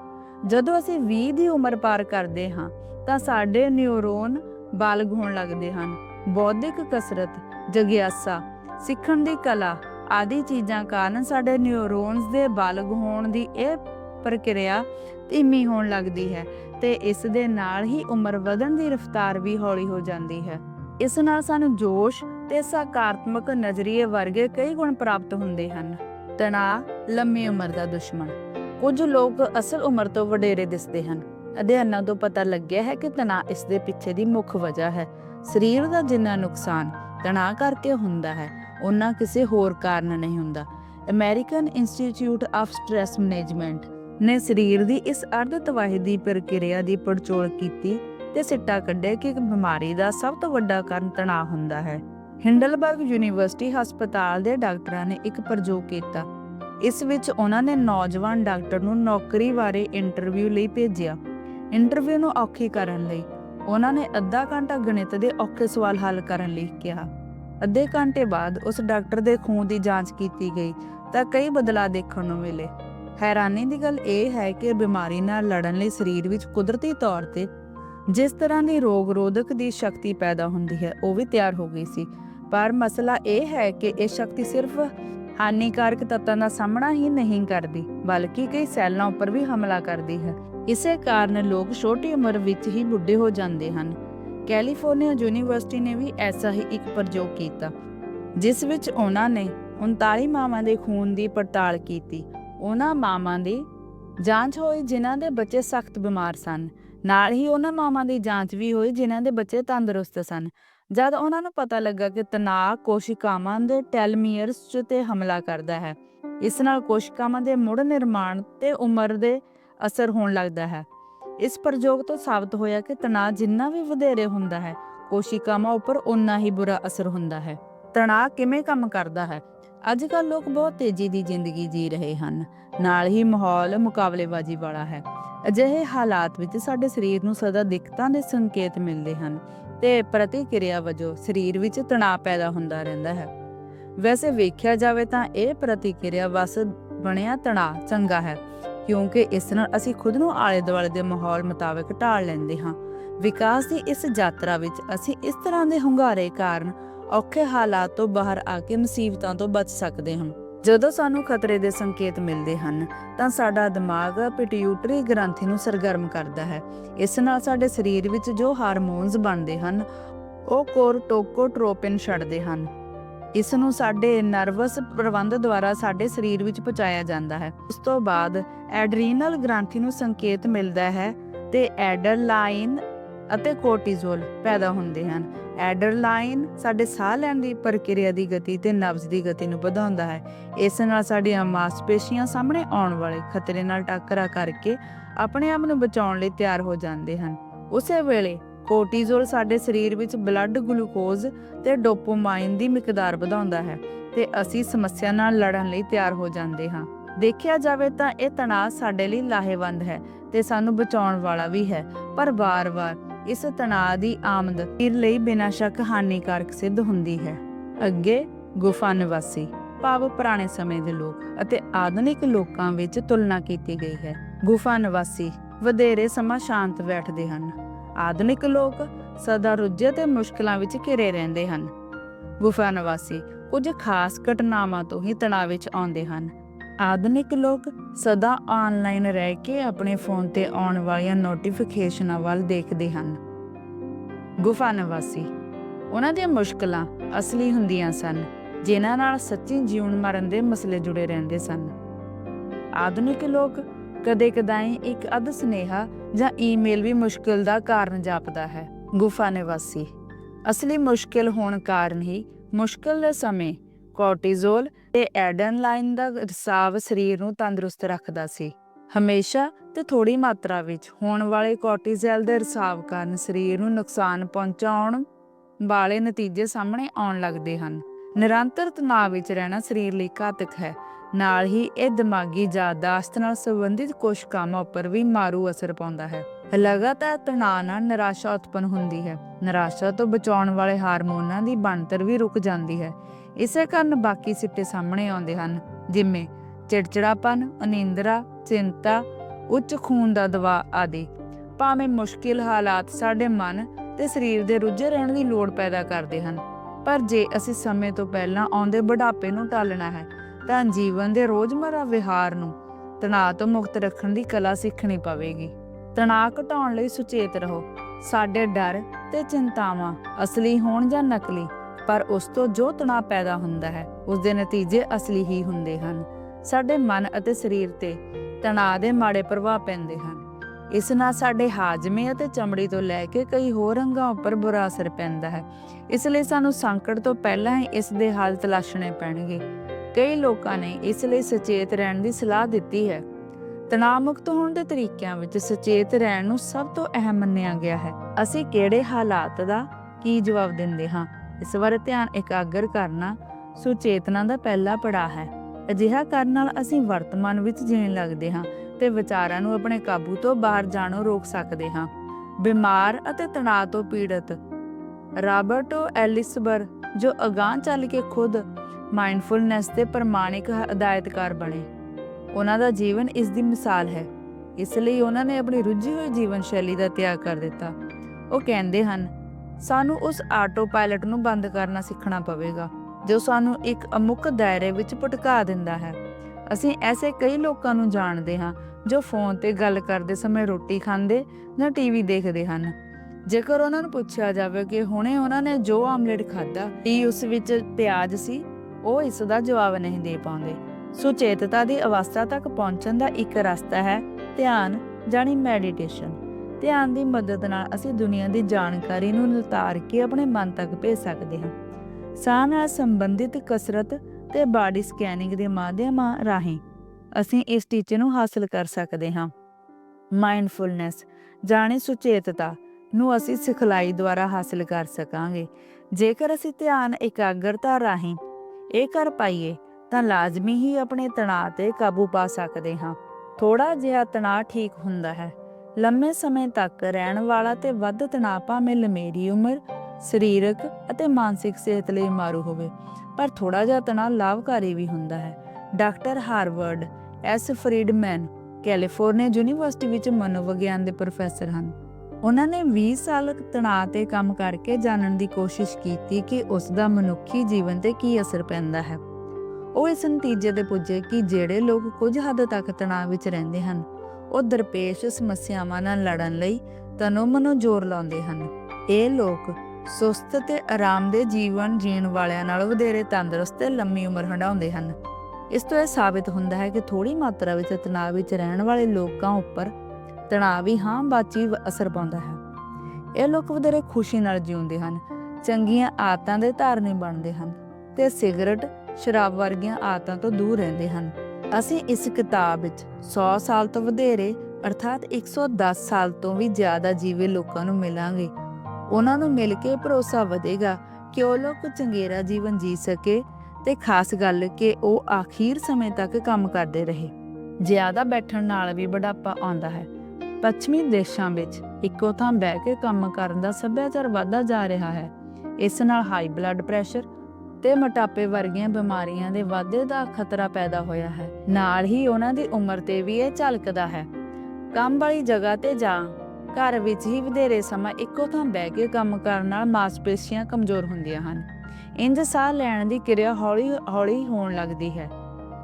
ਜਦੋਂ ਅਸੀਂ 20 ਦੀ ਉਮਰ ਪਾਰ ਕਰਦੇ ਹਾਂ, ਤਾਂ ਸਾਡੇ ਨਿਊਰੋਨ ਬਾਲਗ ਹੋਣ ਲੱਗਦੇ ਹਨ। ਬੌਧਿਕ ਕਸਰਤ, ਜਗਿਆਸਾ ਸਿੱਖਣ ਦੀ ਕਲਾ, ਆਦਿ ਚੀਜ਼ਾਂ ਕਾਰਨ ਸਾਡੇ ਨਿਊਰੋਨਸ ਦੇ ਬਾਲਗ ਹੋਣ ਦੀ ਇਹ ਪ੍ਰਕਿਰਿਆ ਧੀਮੀ ਹੋਣ ਲੱਗਦੀ ਹੈ ਤੇ ਇਸ ਦੇ ਨਾਲ ਹੀ ਉਮਰ ਵਧਣ ਦੀ ਰਫ਼ਤਾਰ ਵੀ ਹੌਲੀ ਹੋ ਜਾਂਦੀ ਹੈ। ਇਸ ਨਾਲ ਸਾਨੂੰ ਜੋਸ਼ ਤੇ ਸਕਾਰਾਤਮਕ ਨਜ਼ਰੀਏ ਵਰਗੇ ਕਈ ਗੁਣ ਪ੍ਰਾਪਤ ਹੁੰਦੇ ਹਨ। ਤਣਾਅ, ਲੰਮੀ ਉਮਰ ਦਾ ਦੁਸ਼ਮਣ। ਕੁਝ ਲੋਕ ਅਸਲ ਉਮਰ ਤੋਂ ਵਡੇਰੇ ਦਿਸਦੇ ਹਨ। ਅਧਿਐਨਾਂ ਤੋਂ ਪਤਾ ਲੱਗਿਆ ਹੈ ਕਿ ਤਣਾਅ ਇਸ ਦੇ ਪਿੱਛੇ ਦੀ ਮੁੱਖ ਵਜ੍ਹਾ ਹੈ। ਸਰੀਰ ਦਾ ਜਿੰਨਾ ਨੁਕਸਾਨ ਤਣਾਅ ਕਰਕੇ ਹੁੰਦਾ ਹੈ ਉਹਨਾਂ ਕਿਸੇ ਹੋਰ ਕਾਰਨ ਨਹੀਂ ਹੁੰਦਾ। American Institute of Stress Management ਨੇ ਸਰੀਰ ਦੀ ਇਸ ਅਰਧ-ਤਵਾਹੀ ਦੀ ਪ੍ਰਕਿਰਿਆ ਦੀ ਪੜਚੋਲ ਕੀਤੀ ਤੇ ਸਿੱਟਾ ਕੱਢਿਆ ਕਿ ਬਿਮਾਰੀ ਦਾ ਸਭ ਤੋਂ ਵੱਡਾ ਕਾਰਨ ਤਣਾਅ ਹੁੰਦਾ ਹੈ। ਹਿੰਡਲਬਰਗ ਯੂਨੀਵਰਸਿਟੀ ਹਸਪਤਾਲ ਦੇ ਡਾਕਟਰਾਂ ਨੇ ਇੱਕ ਪ੍ਰਯੋਗ ਕੀਤਾ। ਇਸ ਵਿੱਚ ਉਹਨਾਂ ਨੇ ਨੌਜਵਾਨ ਡਾਕਟਰ ਨੂੰ ਨੌਕਰੀ ਬਾਰੇ ਇੰਟਰਵਿਊ ਲਈ ਭੇਜਿਆ। ਇੰਟਰਵਿਊ ਨੂੰ ਔਖੀ ਕਰਨ ਲਈ ਉਹਨਾਂ ਨੇ ਅੱਧਾ ਘੰਟਾ ਗਣਿਤ ਦੇ ਔਖੇ ਸਵਾਲ ਹੱਲ ਕਰਨ ਲਈ ਕਿਹਾ। ਅੱਧੇ ਘੰਟੇ ਬਾਅਦ ਉਸ ਡਾਕਟਰ ਦੇ ਖੂਨ ਦੀ ਜਾਂਚ ਕੀਤੀ ਗਈ ਤਾਂ ਕਈ ਬਦਲਾਅ ਦੇਖਣ ਨੂੰ ਮਿਲੇ। ਹੈਰਾਨੀ ਦੀ ਗੱਲ ਇਹ ਹੈ ਕਿ ਬਿਮਾਰੀ ਨਾਲ ਲੜਨ ਲਈ ਸਰੀਰ ਵਿੱਚ ਕੁਦਰਤੀ ਤੌਰ ਤੇ ਜਿਸ ਤਰ੍ਹਾਂ ਦੀ ਰੋਗ ਰੋਧਕ ਦੀ ਸ਼ਕਤੀ ਪੈਦਾ ਹੁੰਦੀ ਹੈ, ਉਹ ਵੀ ਤਿਆਰ ਹੋ ਗਈ ਸੀ। ਪਰ ਮਸਲਾ ਇਹ ਹੈ ਕਿ ਇਹ ਸ਼ਕਤੀ ਸਿਰਫ ਹਾਨੀਕਾਰਕ ਤੱਤਾਂ ਦਾ ਸਾਹਮਣਾ ਹੀ ਨਹੀਂ ਕਰਦੀ, ਬਲਕਿ ਕਈ ਸੈੱਲਾਂ ਉੱਪਰ ਵੀ ਹਮਲਾ ਕਰਦੀ ਹੈ। ਇਸੇ ਕਾਰਨ ਲੋਕ ਛੋਟੀ ਉਮਰ ਵਿੱਚ ਹੀ ਬੁੱਢੇ ਹੋ ਜਾਂਦੇ ਹਨ। ਕੈਲੀਫੋਰਨੀਆ ਯੂਨੀਵਰਸਿਟੀ ਨੇ ਵੀ ਐਸਾ ਹੀ ਇੱਕ ਪ੍ਰਯੋਗ ਕੀਤਾ, ਜਿਸ ਵਿੱਚ ਉਹਨਾਂ ਨੇ 39 ਮਾਵਾਂ ਦੇ ਖੂਨ ਦੀ ਪੜਤਾਲ ਕੀਤੀ। ਉਹਨਾਂ ਮਾਵਾਂ ਦੀ ਜਾਂਚ ਹੋਈ ਜਿਨ੍ਹਾਂ ਦੇ ਬੱਚੇ ਸਖਤ ਬਿਮਾਰ ਸਨ। ਨਾਲ ਹੀ ਉਹਨਾਂ ਮਾਵਾਂ ਦੀ ਜਾਂਚ ਵੀ ਹੋਈ ਜਿਨ੍ਹਾਂ ਦੇ ਬੱਚੇ ਤੰਦਰੁਸਤ ਸਨ। ਜਦ ਉਹਨਾਂ ਨੂੰ ਪਤਾ ਲੱਗਾ ਕਿ ਤਣਾਅ ਕੋਸ਼ਿਕਾਵਾਂ ਦੇ ਟੈਲਮੀਅਰਸ ਤੇ ਹਮਲਾ ਕਰਦਾ ਹੈ, ਇਸ ਨਾਲ ਕੋਸ਼ਿਕਾਵਾਂ ਦੇ ਮੁੜ ਨਿਰਮਾਣ ਤੇ ਉਮਰ ਦੇ ਅਸਰ ਹੋਣ ਲੱਗਦਾ ਹੈ। ਇਸ ਪ੍ਰਯੋਗ ਤੋਂ ਸਾਬਤ ਹੋਇਆ ਕਿ ਤਣਾਅ ਜਿੰਨਾ ਵੀ ਵਧੇਰੇ ਹੁੰਦਾ ਹੈ, ਕੋਸ਼ਿਕਾਵਾਂ ਉੱਪਰ ਉਨਾ ਹੀ ਬੁਰਾ ਅਸਰ ਹੁੰਦਾ ਹੈ। ਤਣਾਅ ਕਿਵੇਂ ਕੰਮ ਕਰਦਾ ਹੈ? ਅੱਜ ਕੱਲ ਲੋਕ ਬਹੁਤ ਤੇਜ਼ੀ ਦੀ ਜ਼ਿੰਦਗੀ ਜੀ ਰਹੇ ਹਨ। ਨਾਲ ਹੀ ਮਾਹੌਲ ਮੁਕਾਬਲੇਬਾਜ਼ੀ ਵਾਲਾ ਹੈ। ਅਜਿਹੇ ਹਾਲਾਤ ਵਿੱਚ ਸਾਡੇ ਸਰੀਰ ਨੂੰ ਸਦਾ ਦਿੱਕਤਾਂ ਦੇ ਸੰਕੇਤ ਮਿਲਦੇ ਹਨ ਤੇ ਪ੍ਰਤੀਕਿਰਿਆ ਵਜੋਂ ਸਰੀਰ ਵਿੱਚ ਤਣਾਅ ਪੈਦਾ ਹੁੰਦਾ ਰਹਿੰਦਾ ਹੈ। ਵੈਸੇ ਵੇਖਿਆ ਜਾਵੇ ਤਾਂ ਇਹ ਪ੍ਰਤੀਕਿਰਿਆ ਵਸ ਬਣਿਆ ਤਣਾਅ ਚੰਗਾ ਹੈ। ਕਿਉਂਕਿ ਇਸ ਨਾਲ ਅਸੀਂ ਖੁਦ ਨੂੰ ਆਲੇ ਦੁਆਲੇ ਦੇ ਮਾਹੌਲ ਮੁਤਾਬਕ ਢਾਲ ਲੈਂਦੇ ਹਾਂ। ਵਿਕਾਸ ਦੀ ਇਸ ਯਾਤਰਾ ਵਿੱਚ ਅਸੀਂ ਇਸ ਤਰ੍ਹਾਂ ਦੇ ਹੁੰਗਾਰੇ ਕਾਰਨ ਔਖੇ ਹਾਲਾਤ ਤੋਂ ਬਾਹਰ ਆ ਕੇ ਮੁਸੀਬਤਾਂ ਤੋਂ ਬਚ ਸਕਦੇ ਹਾਂ। ਜਦੋਂ ਸਾਨੂੰ ਖਤਰੇ ਦੇ ਸੰਕੇਤ ਮਿਲਦੇ ਹਨ, ਤਾਂ ਸਾਡਾ ਦਿਮਾਗ ਪਿਟਿਊਟਰੀ ਗ੍ਰੰਥੀ ਨੂੰ ਸਰਗਰਮ ਕਰਦਾ ਹੈ। ਇਸ ਨਾਲ ਸਾਡੇ ਸਰੀਰ ਵਿੱਚ ਜੋ ਹਾਰਮੋਨਸ ਬਣਦੇ ਹਨ, ਉਹ ਕੋਰਟੋਕੋਟ੍ਰੋਪਿਨ ਛੱਡਦੇ ਹਨ। ਇਸ ਨੂੰ ਸਾਡੇ ਨਰਵਸ ਪ੍ਰਬੰਧ ਦੁਆਰਾ ਸਾਡੇ ਸਰੀਰ ਵਿੱਚ ਪਹੁੰਚਾਇਆ ਜਾਂਦਾ ਹੈ। ਉਸ ਤੋਂ ਬਾਅਦ ਐਡਰੀਨਲ ਗ੍ਰੰਥੀ ਨੂੰ ਸੰਕੇਤ ਮਿਲਦਾ ਹੈ ਤੇ ਐਡਰਲਾਈਨ ਅਤੇ ਕੋਰਟੀਜ਼ੋਲ ਪੈਦਾ ਹੁੰਦੇ ਹਨ। ਐਡਰਲਾਈਨ ਸਾਡੇ ਸਾਹ ਲੈਣ ਦੀ ਪ੍ਰਕਿਰਿਆ ਦੀ ਗਤੀ ਤੇ ਨਬਜ਼ ਦੀ ਗਤੀ ਨੂੰ ਵਧਾਉਂਦਾ ਹੈ। ਇਸ ਨਾਲ ਸਾਡੀਆਂ ਮਾਸਪੇਸ਼ੀਆਂ ਸਾਹਮਣੇ ਆਉਣ ਵਾਲੇ ਖਤਰੇ ਨਾਲ ਟੱਕਰਾ ਕਰਕੇ ਆਪਣੇ ਆਪ ਨੂੰ ਬਚਾਉਣ ਲਈ ਤਿਆਰ ਹੋ ਜਾਂਦੇ ਹਨ। ਉਸੇ ਵੇਲੇ ਕੋਰਟੀਜ਼ੋਲ ਸਾਡੇ ਸਰੀਰ ਵਿੱਚ ਬਲੱਡ ਗਲੂਕੋਜ਼ ਤੇ ਡੋਪਾਮਾਈਨ ਦੀ ਮਿਕਦਾਰ ਵਧਾਉਂਦਾ ਹੈ ਤੇ ਅਸੀਂ ਸਮੱਸਿਆ ਨਾਲ ਲੜਨ ਲਈ ਤਿਆਰ ਹੋ ਜਾਂਦੇ ਹਾਂ। ਦੇਖਿਆ ਜਾਵੇ ਤਾਂ ਇਹ ਤਣਾਅ ਸਾਡੇ ਲਈ ਲਾਹੇਵੰਦ ਹੈ ਤੇ ਸਾਨੂੰ ਬਚਾਉਣ ਵਾਲਾ ਵੀ ਹੈ, ਪਰ ਵਾਰ-ਵਾਰ ਇਸ ਤਣਾਅ ਦੀ ਆਮਦ ਸਰੀਰ ਲਈ ਬਿਨਾਂ ਸ਼ੱਕ ਹਾਨੀਕਾਰਕ ਸਿੱਧ ਹੁੰਦੀ ਹੈ। ਅੱਗੇ, ਗੁਫਾ ਨਿਵਾਸੀ, ਭਾਵ ਪੁਰਾਣੇ ਸਮੇਂ ਦੇ ਲੋਕ ਅਤੇ ਆਧੁਨਿਕ ਲੋਕਾਂ ਵਿੱਚ ਤੁਲਨਾ ਕੀਤੀ ਗਈ ਹੈ। ਗੁਫਾ ਨਿਵਾਸੀ, ਵਧੇਰੇ ਸਮਾਂ ਸ਼ਾਂਤ ਬੈਠਦੇ ਹਨ। ਆਧੁਨਿਕ ਲੋਕ ਸਦਾ ਰੁੱਝੇ ਤੇ ਮੁਸ਼ਕਲਾਂ ਵਿੱਚ ਘਿਰੇ ਰਹਿੰਦੇ ਹਨ। ਗੁਫਾ ਨਿਵਾਸੀ ਕੁਝ ਖਾਸ ਘਟਨਾਵਾਂ ਤੋਂ ਹੀ ਤਣਾਅ ਵਿੱਚ ਆਉਂਦੇ ਹਨ। ਆਧੁਨਿਕ ਲੋਕ ਸਦਾ ਆਨਲਾਈਨ ਰਹਿ ਕੇ ਆਪਣੇ ਫੋਨ ਤੇ ਆਉਣ ਵਾਲੀਆਂ ਨੋਟੀਫਿਕੇਸ਼ਨਾਂ ਵੱਲ ਦੇਖਦੇ ਹਨ। ਗੁਫਾ ਨਿਵਾਸੀ, ਉਹਨਾਂ ਦੀਆਂ ਮੁਸ਼ਕਲਾਂ ਅਸਲੀ ਹੁੰਦੀਆਂ ਸਨ, ਜਿਨ੍ਹਾਂ ਨਾਲ ਸੱਚੀ ਜੀਵਨ ਮਰਨ ਦੇ ਮਸਲੇ ਜੁੜੇ ਰਹਿੰਦੇ ਸਨ। ਆਧੁਨਿਕ ਲੋਕ ਕਦੇ ਕਦਾਈ ਇੱਕ ਅਧ ਸੁਨੇਹਾ ਜਾਂ ਈਮੇਲ ਵੀ ਮੁਸ਼ਕਲ ਦਾ ਕਾਰਨ ਜਾਪਦਾ ਹੈ। ਗੁਫਾ ਨਿਵਾਸੀ, ਅਸਲੀ ਮੁਸ਼ਕਲ ਹੋਣ ਕਾਰਨ ਹੀ ਮੁਸ਼ਕਲ ਦੇ ਸਮੇਂ ਕੋਰਟੀਜ਼ੋਲ ਤੇ ਐਡਰੇਨਾਲਾਈਨ ਦਾ ਰਿਸਾਵ ਸਰੀਰ ਨੂੰ ਤੰਦਰੁਸਤ ਰੱਖਦਾ ਸੀ। ਹਮੇਸ਼ਾ ਤੇ ਥੋੜੀ ਮਾਤਰਾ ਵਿੱਚ ਹੋਣ ਵਾਲੇ ਕੋਰਟੀਜ਼ੋਲ ਦੇ ਰਿਸਾਵ ਕਾਰਨ ਸਰੀਰ ਨੂੰ ਨੁਕਸਾਨ ਪਹੁੰਚਾਉਣ ਵਾਲੇ ਨਤੀਜੇ ਸਾਹਮਣੇ ਆਉਣ ਲੱਗਦੇ ਹਨ। ਨਿਰੰਤਰ ਤਣਾਅ ਵਿੱਚ ਰਹਿਣਾ ਸਰੀਰ ਲਈ ਘਾਤਕ ਹੈ। ਨਾਲ ਹੀ ਇਹ ਦਿਮਾਗੀ ਯਾਦਾਸ਼ਤ ਨਾਲ ਸੰਬੰਧਿਤ ਕੁਝ ਕੰਮਾਂ ਉੱਪਰ ਵੀ ਮਾਰੂ ਅਸਰ ਪਾਉਂਦਾ ਹੈ। ਲਗਾਤਾਰ ਤਣਾਅ ਨਾਲ ਨਿਰਾਸ਼ਾ ਉਤਪੰਨ ਹੁੰਦੀ ਹੈ। ਨਿਰਾਸ਼ਾ ਤੋਂ ਬਚਾਉਣ ਵਾਲੇ ਹਾਰਮੋਨਾਂ ਦੀ ਬਣਤਰ ਵੀ ਰੁਕ ਜਾਂਦੀ ਹੈ। ਇਸੇ ਕਾਰਨ ਬਾਕੀ ਸਿੱਟੇ ਸਾਹਮਣੇ ਆਉਂਦੇ ਹਨ, ਜਿਵੇਂ ਚਿੜਚਿੜਾਪਨ, ਅਨਿੰਦਰਾ, ਚਿੰਤਾ, ਉੱਚ ਖੂਨ ਦਾ ਦਬਾਅ ਆਦਿ। ਭਾਵੇਂ ਮੁਸ਼ਕਿਲ ਹਾਲਾਤ ਸਾਡੇ ਮਨ ਤੇ ਸਰੀਰ ਦੇ ਰੁੱਝੇ ਰਹਿਣ ਦੀ ਲੋੜ ਪੈਦਾ ਕਰਦੇ ਹਨ, ਪਰ ਜੇ ਅਸੀਂ ਸਮੇਂ ਤੋਂ ਪਹਿਲਾਂ ਆਉਂਦੇ ਬੁਢਾਪੇ ਨੂੰ ਟਾਲਣਾ ਹੈ ਤਾਂ ਜੀਵਨ ਦੇ ਰੋਜ਼ਮਰਾ ਵਿਹਾਰ ਨੂੰ ਤਣਾਅ ਤੋਂ ਮੁਕਤ ਰੱਖਣ ਦੀ ਕਲਾ ਸਿੱਖਣੀ ਪਵੇਗੀ। ਤਣਾਅ ਘਟਾਉਣ ਲਈ ਸੁਚੇਤ ਰਹੋ। ਸਾਡੇ ਡਰ ਤੇ ਚਿੰਤਾਵਾਂ ਅਸਲੀ ਹੋਣ ਜਾਂ ਨਕਲੀ, ਪਰ ਉਸ ਤੋਂ ਜੋ ਤਣਾਅ ਪੈਦਾ ਹੁੰਦਾ ਹੈ, ਉਸ ਦੇ ਨਤੀਜੇ ਅਸਲੀ ਹੀ ਹੁੰਦੇ ਹਨ। ਸਾਡੇ ਮਨ ਅਤੇ ਸਰੀਰ ਤੇ ਤਣਾਅ ਦੇ ਮਾੜੇ ਪ੍ਰਭਾਵ ਪੈਂਦੇ ਹਨ। ਇਸ ਨਾਲ ਸਾਡੇ ਹਾਜ਼ਮੇ ਅਤੇ ਚਮੜੀ ਤੋਂ ਲੈ ਕੇ ਕਈ ਹੋਰ ਅੰਗਾਂ ਉੱਪਰ ਬੁਰਾ ਅਸਰ ਪੈਂਦਾ ਹੈ। ਇਸ ਲਈ ਸਾਨੂੰ ਸੰਕਟ ਤੋਂ ਪਹਿਲਾਂ ਹੀ ਇਸ ਦੇ ਹੱਲ ਤਲਾਸ਼ਣੇ ਪੈਣਗੇ। ਕਈ ਲੋਕਾਂ ਨੇ ਇਸ ਲਈ ਸੁਚੇਤ ਰਹਿਣ ਦੀ ਸਲਾਹ ਦਿੱਤੀ ਹੈ। ਤਣਾਅ ਮੁਕਤ ਹੋਣ ਦੇ ਤਰੀਕਿਆਂ ਵਿੱਚ ਸੁਚੇਤ ਰਹਿਣ ਨੂੰ ਸਭ ਤੋਂ ਅਹਿਮ ਮੰਨਿਆ ਗਿਆ ਹੈ। ਅਸੀਂ ਕਿਹੜੇ ਹਾਲਾਤ ਦਾ ਕੀ ਜਵਾਬ ਦਿੰਦੇ ਹਾਂ? ਇਸ ਬਾਰੇ ਧਿਆਨ ਇਕਾਗਰ ਕਰਨਾ ਸੁਚੇਤਨਾ ਦਾ ਪਹਿਲਾ ਪੜਾਅ ਹੈ। ਅਜਿਹਾ ਕਰਨ ਨਾਲ ਅਸੀਂ ਵਰਤਮਾਨ ਵਿੱਚ ਜੀਣ ਲੱਗਦੇ ਹਾਂ ਤੇ ਵਿਚਾਰਾਂ ਨੂੰ ਆਪਣੇ ਕਾਬੂ ਤੋਂ ਬਾਹਰ ਜਾਣੋਂ ਰੋਕ ਸਕਦੇ ਹਾਂ। ਬਿਮਾਰ ਅਤੇ ਤਣਾਅ ਤੋਂ ਪੀੜਤ ਰਾਬਰਟੋ ਐਲਿਸਬਰ, ਜੋ ਅਗਾਂਹ ਚੱਲ ਕੇ ਖੁਦ ਮਾਈਂਡਫੁਲਨੈਸ ਦੇ ਪ੍ਰਮਾਣਿਕ ਹਦਾਇਤਕਾਰ ਬਣੇ। ਉਹਨਾਂ ਦਾ ਜੀਵਨ ਇਸ ਦੀ ਮਿਸਾਲ ਹੈ। ਇਸ ਲਈ ਉਹਨਾਂ ਨੇ ਆਪਣੀ ਰੁੱਝੀ ਹੋਈ ਜੀਵਨ ਸ਼ੈਲੀ ਦਾ ਤਿਆਗ ਕਰ ਦਿੱਤਾ। ਉਹ ਕਹਿੰਦੇ ਹਨ, ਸਾਨੂੰ ਉਸ ਆਟੋ ਪਾਇਲਟ ਨੂੰ ਬੰਦ ਕਰਨਾ ਸਿੱਖਣਾ ਪਵੇਗਾ, ਜੋ ਸਾਨੂੰ ਇੱਕ ਅਮੁੱਕ ਦਾਇਰੇ ਵਿੱਚ ਭਟਕਾ ਦਿੰਦਾ ਹੈ। ਅਸੀਂ ਐਸੇ ਕਈ ਲੋਕਾਂ ਨੂੰ ਜਾਣਦੇ ਹਾਂ, ਜੋ ਫੋਨ ਤੇ ਗੱਲ ਕਰਦੇ ਸਮੇਂ ਰੋਟੀ ਖਾਂਦੇ ਜਾਂ ਟੀਵੀ ਦੇਖਦੇ ਹਨ। ਜੇਕਰ ਉਹਨਾਂ ਨੂੰ ਪੁੱਛਿਆ ਜਾਵੇ ਕਿ ਹੁਣੇ ਉਹਨਾਂ ਨੇ ਜੋ ਆਮਲੇਟ ਖਾਧਾ, ਕੀ ਉਸ ਵਿੱਚ ਪਿਆਜ਼ ਸੀ? ਉਹ ਇਸ ਦਾ ਜਵਾਬ ਨਹੀਂ ਦੇ ਪਾਉਂਦੇ। ਸੁਚੇਤਤਾ ਦੀ ਅਵਸਥਾ ਤੱਕ ਪਹੁੰਚਣ ਦਾ ਇੱਕ ਰਸਤਾ ਹੈ ਧਿਆਨ ਜਾਨੀ ਮੈਡੀਟੇਸ਼ਨ। ਧਿਆਨ ਦੀ ਮਦਦ ਨਾਲ ਅਸੀਂ ਦੁਨੀਆ ਦੀ ਜਾਣਕਾਰੀ ਨੂੰ ਨਿਤਾਰ ਕੇ ਆਪਣੇ ਮਨ ਤੱਕ ਭੇਜ ਸਕਦੇ ਹਾਂ। ਸਾਹ ਨਾਲ ਸੰਬੰਧਿਤ ਕਸਰਤ ਤੇ ਬਾਡੀ ਸਕੈਨਿੰਗ ਦੇ ਮਾਧਿਅਮਾਂ ਰਾਹੀਂ ਅਸੀਂ ਇਸ ਟੀਚੇ ਨੂੰ ਹਾਸਲ ਕਰ ਸਕਦੇ ਹਾਂ। ਮਾਈਂਡਫੁਲਨੈਸ ਜਾਣੀ ਸੁਚੇਤਤਾ ਨੂੰ ਅਸੀਂ ਸਿਖਲਾਈ ਦੁਆਰਾ ਹਾਸਲ ਕਰ ਸਕਾਂਗੇ। ਜੇਕਰ ਅਸੀਂ ਧਿਆਨ ਇਕਾਗਰਤਾ ਰਾਹੀਂ ਇਹ ਕਰ ਪਾਈਏ, ਤਾਂ ਲਾਜ਼ਮੀ ਹੀ ਆਪਣੇ ਤਣਾਅ ਤੇ ਕਾਬੂ ਪਾ ਸਕਦੇ ਹਾਂ। ਥੋੜਾ ਜਿਹਾ ਤਣਾਅ ਠੀਕ ਹੁੰਦਾ ਹੈ। ਲੰਮੇ ਸਮੇਂ ਤੱਕ ਰਹਿਣ ਵਾਲਾ ਤੇ ਵੱਧ ਤਣਾਅ ਭਾਵੇਂ ਲੰਮੇਰੀ ਉਮਰ, ਸਰੀਰਕ ਅਤੇ ਮਾਨਸਿਕ ਸਿਹਤ ਲਈ ਮਾਰੂ ਹੋਵੇ, ਪਰ ਥੋੜਾ ਜਿਹਾ ਤਣਾਅ ਲਾਭਕਾਰੀ ਵੀ ਹੁੰਦਾ ਹੈ। Doctor Harvard S Friedman, California university ਵਿੱਚ ਮਨੋਵਿਗਿਆਨ ਦੇ ਪ੍ਰੋਫੈਸਰ ਹਨ। ਉਹਨਾਂ ਨੇ 20 ਸਾਲ ਤਣਾਅ ਤੇ ਕੰਮ ਕਰਕੇ ਜਾਣਨ ਦੀ ਕੋਸ਼ਿਸ਼ ਕੀਤੀ ਕਿ ਉਸ ਦਾ ਮਨੁੱਖੀ ਜੀਵਨ ਤੇ ਕੀ ਅਸਰ ਪੈਂਦਾ ਹੈ। ਉਹ ਇਸ ਨਤੀਜੇ ਤੇ ਪੁੱਜੇ ਕਿ ਜਿਹੜੇ ਲੋਕ ਕੁਝ ਹੱਦ ਤੱਕ ਤਣਾਅ ਵਿੱਚ ਰਹਿੰਦੇ ਹਨ, ਉਹ ਦਰਪੇਸ਼ ਸਮੱਸਿਆਵਾਂ ਨਾਲ ਲੜਨ ਲਈ ਤਨੋ ਮਨੋ ਜ਼ੋਰ ਲਾਉਂਦੇ ਹਨ। ਇਹ ਲੋਕ ਸੁਸਤ ਤੇ ਆਰਾਮਦੇ ਜੀਵਨ ਜੀਣ ਵਾਲਿਆਂ ਨਾਲੋਂ ਵਧੇਰੇ ਤੰਦਰੁਸਤ ਤੇ ਲੰਮੀ ਉਮਰ ਹੰਡਾਉਂਦੇ ਹਨ। ਇਸ ਤੋਂ ਇਹ ਸਾਬਿਤ ਹੁੰਦਾ ਹੈ ਕਿ ਥੋੜੀ ਮਾਤਰਾ ਵਿੱਚ ਤਣਾਅ ਵਿੱਚ ਰਹਿਣ ਵਾਲੇ ਲੋਕਾਂ ਉੱਪਰ ਤਣਾਅ ਵੀ ਹਾਂ ਬਾਚੀ ਅਸਰ ਪਾਉਂਦਾ ਹੈ। ਇਹ ਲੋਕ ਵਧੇਰੇ ਖੁਸ਼ੀ ਨਾਲ ਜਿਉਂਦੇ ਹਨ, ਚੰਗੀਆਂ ਆਦਤਾਂ ਦੇ ਧਾਰਨੀ ਬਣਦੇ ਹਨ ਤੇ ਸਿਗਰਟ, ਸ਼ਰਾਬ ਵਰਗੀਆਂ ਆਦਤਾਂ ਤੋਂ ਦੂਰ ਰਹਿੰਦੇ ਹਨ। ਅਸੀਂ ਇਸ ਕਿਤਾਬ ਵਿੱਚ 100 ਸਾਲ ਤੋਂ ਵਧੇਰੇ, ਅਰਥਾਤ 110 ਸਾਲ ਤੋਂ ਵੀ ਜ਼ਿਆਦਾ ਜੀਵੇ ਲੋਕਾਂ ਨੂੰ ਮਿਲਾਂਗੇ। ਉਹਨਾਂ ਨੂੰ ਮਿਲ ਕੇ ਭਰੋਸਾ ਵਧੇਗਾ ਕਿ ਉਹ ਲੋਕ ਚੰਗੇਰਾ ਜੀਵਨ ਜੀ ਸਕੇ ਤੇ ਖਾਸ ਗੱਲ ਕਿ ਉਹ ਆਖੀਰ ਸਮੇਂ ਤੱਕ ਕੰਮ ਕਰਦੇ ਰਹੇ। ਜ਼ਿਆਦਾ ਬੈਠਣ ਨਾਲ ਵੀ ਬੁਢਾਪਾ ਆਉਂਦਾ ਹੈ। ਪੱਛਮੀ ਦੇਸ਼ਾਂ ਵਿੱਚ ਇੱਕੋ ਥਾਂ ਬਹਿ ਕੇ ਕੰਮ ਕਰਨ ਦਾ ਸੱਭਿਆਚਾਰ ਵਧਦਾ ਜਾ ਰਿਹਾ ਹੈ। ਇਸ ਨਾਲ ਹਾਈ ਬਲੱਡ ਪ੍ਰੈਸ਼ਰ ਤੇ ਮੋਟਾਪੇ ਵਰਗੀਆਂ ਬਿਮਾਰੀਆਂ ਦੇ ਵਾਧੇ ਦਾ ਖਤਰਾ ਪੈਦਾ ਹੋਇਆ ਹੈ। ਨਾਲ ਹੀ ਉਹਨਾਂ ਦੀ ਉਮਰ ਤੇ ਵੀ ਇਹ ਝਲਕਦਾ ਹੈ। ਕੰਮ ਵਾਲੀ ਜਗ੍ਹਾ ਤੇ ਜਾਂ ਘਰ ਵਿੱਚ ਹੀ ਵਧੇਰੇ ਸਮਾਂ ਇੱਕੋ ਥਾਂ ਬਹਿ ਕੇ ਕੰਮ ਕਰਨ ਨਾਲ ਮਾਸਪੇਸ਼ੀਆਂ ਕਮਜ਼ੋਰ ਹੁੰਦੀਆਂ ਹਨ। ਇੰਜ ਸਾਹ ਲੈਣ ਦੀ ਕਿਰਿਆ ਹੌਲੀ ਹੌਲੀ ਹੋਣ ਲੱਗਦੀ ਹੈ।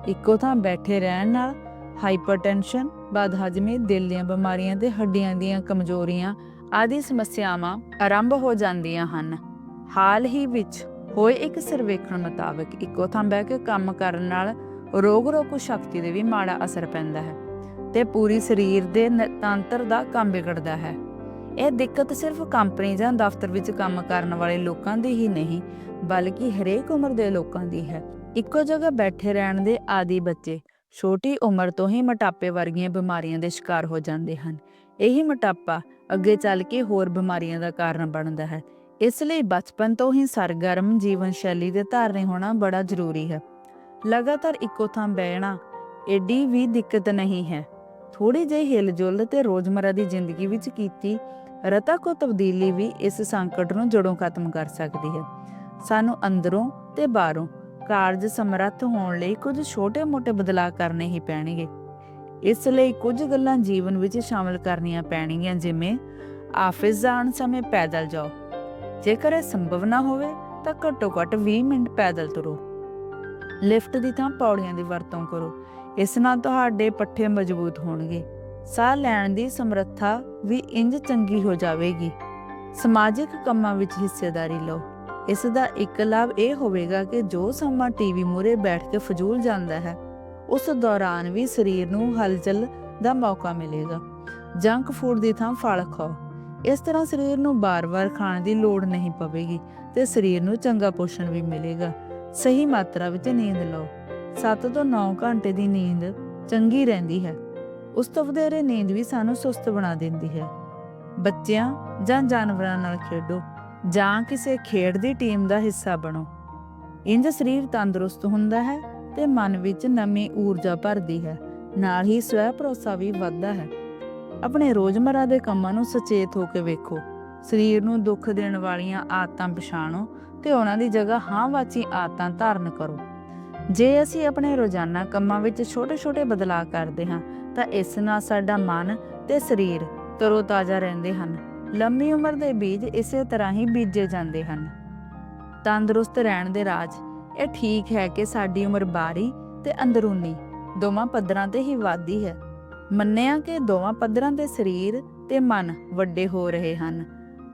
ਇੱਕੋ ਥਾਂ ਬੈਠੇ ਰਹਿਣ ਨਾਲ ਹਾਈਪਰਟੈਂਸ਼ਨ, ਬਦਹਜ਼ਮੀ, ਦਿਲ ਦੀਆਂ ਬਿਮਾਰੀਆਂ ਤੇ ਹੱਡੀਆਂ ਦੀਆਂ ਕਮਜ਼ੋਰੀਆਂ ਆਦਿ ਸਮੱਸਿਆਵਾਂ ਆਰੰਭ ਹੋ ਜਾਂਦੀਆਂ ਹਨ। ਹਾਲ ਹੀ ਵਿੱਚ ਹੋਏ ਇੱਕ ਸਰਵੇਖਣ ਮੁਤਾਬਕ ਇੱਕੋ ਥਾਂ ਬਹਿ ਕੇ ਕੰਮ ਕਰਨ ਨਾਲ ਰੋਗ ਰੋਕੂ ਸ਼ਕਤੀ ਦੇ ਵੀ ਮਾੜਾ ਅਸਰ ਪੈਂਦਾ ਹੈ ਤੇ ਪੂਰੀ ਸਰੀਰ ਦੇ ਨ- ਤੰਤਰ ਦਾ ਕੰਮ ਵਿਗੜਦਾ ਹੈ। ਇਹ ਦਿੱਕਤ ਸਿਰਫ ਕੰਪਨੀ ਜਾਂ ਦਫ਼ਤਰ ਵਿੱਚ ਕੰਮ ਕਰਨ ਵਾਲੇ ਲੋਕਾਂ ਦੀ ਹੀ ਨਹੀਂ, ਬਲਕਿ ਹਰੇਕ ਉਮਰ ਦੇ ਲੋਕਾਂ ਦੀ ਹੈ। ਇੱਕੋ ਜਗ੍ਹਾ ਬੈਠੇ ਰਹਿਣ ਦੇ ਆਦੀ ਬੱਚੇ ਛੋਟੀ ਉਮਰ ਤੋਂ ਹੀ ਮੋਟਾਪੇ ਵਰਗੀਆਂ ਬਿਮਾਰੀਆਂ ਦੇ ਸ਼ਿਕਾਰ ਹੋ ਜਾਂਦੇ ਹਨ। ਇਹੀ ਮੋਟਾਪਾ ਅੱਗੇ ਚੱਲ ਕੇ ਹੋਰ ਬਿਮਾਰੀਆਂ ਦਾ ਕਾਰਨ ਬਣਦਾ ਹੈ। ਇਸ ਲਈ ਬਚਪਨ ਤੋਂ ਹੀ ਸਰਗਰਮ ਜੀਵਨ ਸ਼ੈਲੀ ਦੇ ਧਾਰਨੀ ਹੋਣਾ ਬੜਾ ਜ਼ਰੂਰੀ ਹੈ। ਲਗਾਤਾਰ ਇੱਕੋ ਥਾਂ ਬਹਿਣਾ ਏਡੀ ਵੀ ਦਿੱਕਤ ਨਹੀਂ ਹੈ। ਥੋੜੀ ਜਿਹੀ ਹਿਲਜੁਲ ਤੇ ਰੋਜ਼ਮਰਾ ਦੀ ਜ਼ਿੰਦਗੀ ਵਿੱਚ ਕੀਤੀ ਰਤਾ ਕੋ ਤਬਦੀਲੀ ਵੀ ਇਸ ਸੰਕਟ ਨੂੰ ਜੜੋਂ ਖਤਮ ਕਰ ਸਕਦੀ ਹੈ। ਸਾਨੂੰ ਅੰਦਰੋਂ ਤੇ ਬਾਹਰੋਂ ਕਾਰਜ ਸਮਰੱਥ ਹੋਣ ਲਈ ਕੁਝ ਛੋਟੇ-ਮੋਟੇ ਬਦਲਾਅ ਕਰਨੇ ਹੀ ਪੈਣਗੇ। ਇਸ ਲਈ ਕੁਝ ਗੱਲਾਂ ਜੀਵਨ ਵਿੱਚ ਸ਼ਾਮਲ ਕਰਨੀਆਂ ਪੈਣਗੀਆਂ, ਜਿਵੇਂ ਆਫਿਸ ਜਾਣ ਸਮੇਂ ਪੈਦਲ ਜਾਓ। ਜੇਕਰ ਇਹ ਸੰਭਵ ਨਾ ਹੋਵੇ, ਤਾਂ ਘੱਟੋ-ਘੱਟ 20 ਮਿੰਟ ਪੈਦਲ ਤੁਰੋ। ਲਿਫਟ ਦੀ ਥਾਂ ਪੌੜੀਆਂ ਦੀ ਵਰਤੋਂ ਕਰੋ। ਇਸ ਨਾਲ ਤੁਹਾਡੇ ਪੱਠੇ ਮਜ਼ਬੂਤ ਹੋਣਗੇ। ਸਾਹ ਲੈਣ ਦੀ ਸਮਰੱਥਾ ਵੀ ਇੰਜ ਚੰਗੀ ਹੋ ਜਾਵੇਗੀ। ਸਮਾਜਿਕ ਕੰਮਾਂ ਵਿੱਚ ਹਿੱਸੇਦਾਰੀ ਲਓ। ਇਸ ਦਾ ਇੱਕ ਲਾਭ ਇਹ ਹੋਵੇਗਾ ਕਿ ਜੋ ਸਮਾਂ ਟੀਵੀ ਮੂਹਰੇ ਬੈਠ ਕੇ ਫਜ਼ੂਲ ਜਾਂਦਾ ਹੈ, ਉਸ ਦੌਰਾਨ ਵੀ ਸਰੀਰ ਨੂੰ ਹਲਚਲ ਦਾ ਮੌਕਾ ਮਿਲੇਗਾ। ਜੰਕ ਫੂਡ ਦੀ ਥਾਂ ਫਲ ਖਾਓ। ਇਸ ਤਰ੍ਹਾਂ ਸਰੀਰ ਨੂੰ ਬਾਰ-ਬਾਰ ਖਾਣ ਦੀ ਲੋੜ ਨਹੀਂ ਪਵੇਗੀ ਤੇ ਸਰੀਰ ਨੂੰ ਚੰਗਾ ਪੋਸ਼ਣ ਵੀ ਮਿਲੇਗਾ। ਸਹੀ ਮਾਤਰਾ ਵਿੱਚ ਨੀਂਦ ਲਓ। 7 ਤੋਂ 9 ਘੰਟੇ ਦੀ ਨੀਂਦ ਚੰਗੀ ਰਹਿੰਦੀ ਹੈ। ਉਸ ਤੋਂ ਵਧੇਰੇ ਨੀਂਦ ਵੀ ਸਾਨੂੰ ਸੁਸਤ ਬਣਾ ਦਿੰਦੀ ਹੈ। ਬੱਚਿਆਂ ਜਾਂ ਜਾਨਵਰਾਂ ਨਾਲ ਖੇਡੋ। ਜਾਂ ਕਿਸੇ ਖੇਡ ਦੀ ਟੀਮ ਦਾ ਹਿੱਸਾ ਬਣੋ। ਇੰਜ ਸਰੀਰ ਤੰਦਰੁਸਤ ਹੁੰਦਾ ਹੈ ਤੇ ਮਨ ਵਿੱਚ ਨਵੀਂ ਊਰਜਾ ਭਰਦੀ ਹੈ, ਨਾਲ ਹੀ ਸਵੈ ਭਰੋਸਾ ਵੀ ਵੱਧਦਾ ਹੈ। ਆਪਣੇ ਰੋਜ਼ਮਰਾ ਦੇ ਕੰਮਾਂ ਨੂੰ ਸੁਚੇਤ ਹੋ ਕੇ ਵੇਖੋ। ਸਰੀਰ ਨੂੰ ਦੁੱਖ ਦੇਣ ਵਾਲੀਆਂ ਆਦਤਾਂ ਪਛਾਣੋ ਤੇ ਉਹਨਾਂ ਦੀ ਜਗ੍ਹਾ ਹਾਂ-ਵਾਚੀ ਆਦਤਾਂ ਧਾਰਨ ਕਰੋ। ਜੇ ਅਸੀਂ ਆਪਣੇ ਰੋਜ਼ਾਨਾ ਕੰਮਾਂ ਵਿੱਚ ਛੋਟੇ-ਛੋਟੇ ਬਦਲਾਅ ਕਰਦੇ ਹਾਂ, ਤਾਂ ਇਸ ਨਾਲ ਸਾਡਾ ਮਨ ਤੇ ਸਰੀਰ ਤਰੋ-ਤਾਜ਼ਾ ਰਹਿੰਦੇ ਹਨ। ਲੰਮੀ ਉਮਰ ਦੇ ਬੀਜ ਇਸੇ ਤਰ੍ਹਾਂ ਹੀ ਬੀਜੇ ਜਾਂਦੇ ਹਨ। ਤੰਦਰੁਸਤ ਰਹਿਣ ਦੇ ਰਾਜ, ਇਹ ਠੀਕ ਹੈ ਕਿ ਸਾਡੀ ਉਮਰ ਬਾਹਰੀ ਤੇ ਅੰਦਰੂਨੀ, ਦੋਵਾਂ ਪੱਧਰਾਂ ਤੇ ਹੀ ਵਾਧੀ ਹੈ। ਮੰਨਿਆ ਕਿ ਦੋਵਾਂ ਪੱਧਰਾਂ ਦੇ ਸਰੀਰ ਤੇ ਮਨ ਵੱਡੇ ਹੋ ਰਹੇ ਹਨ,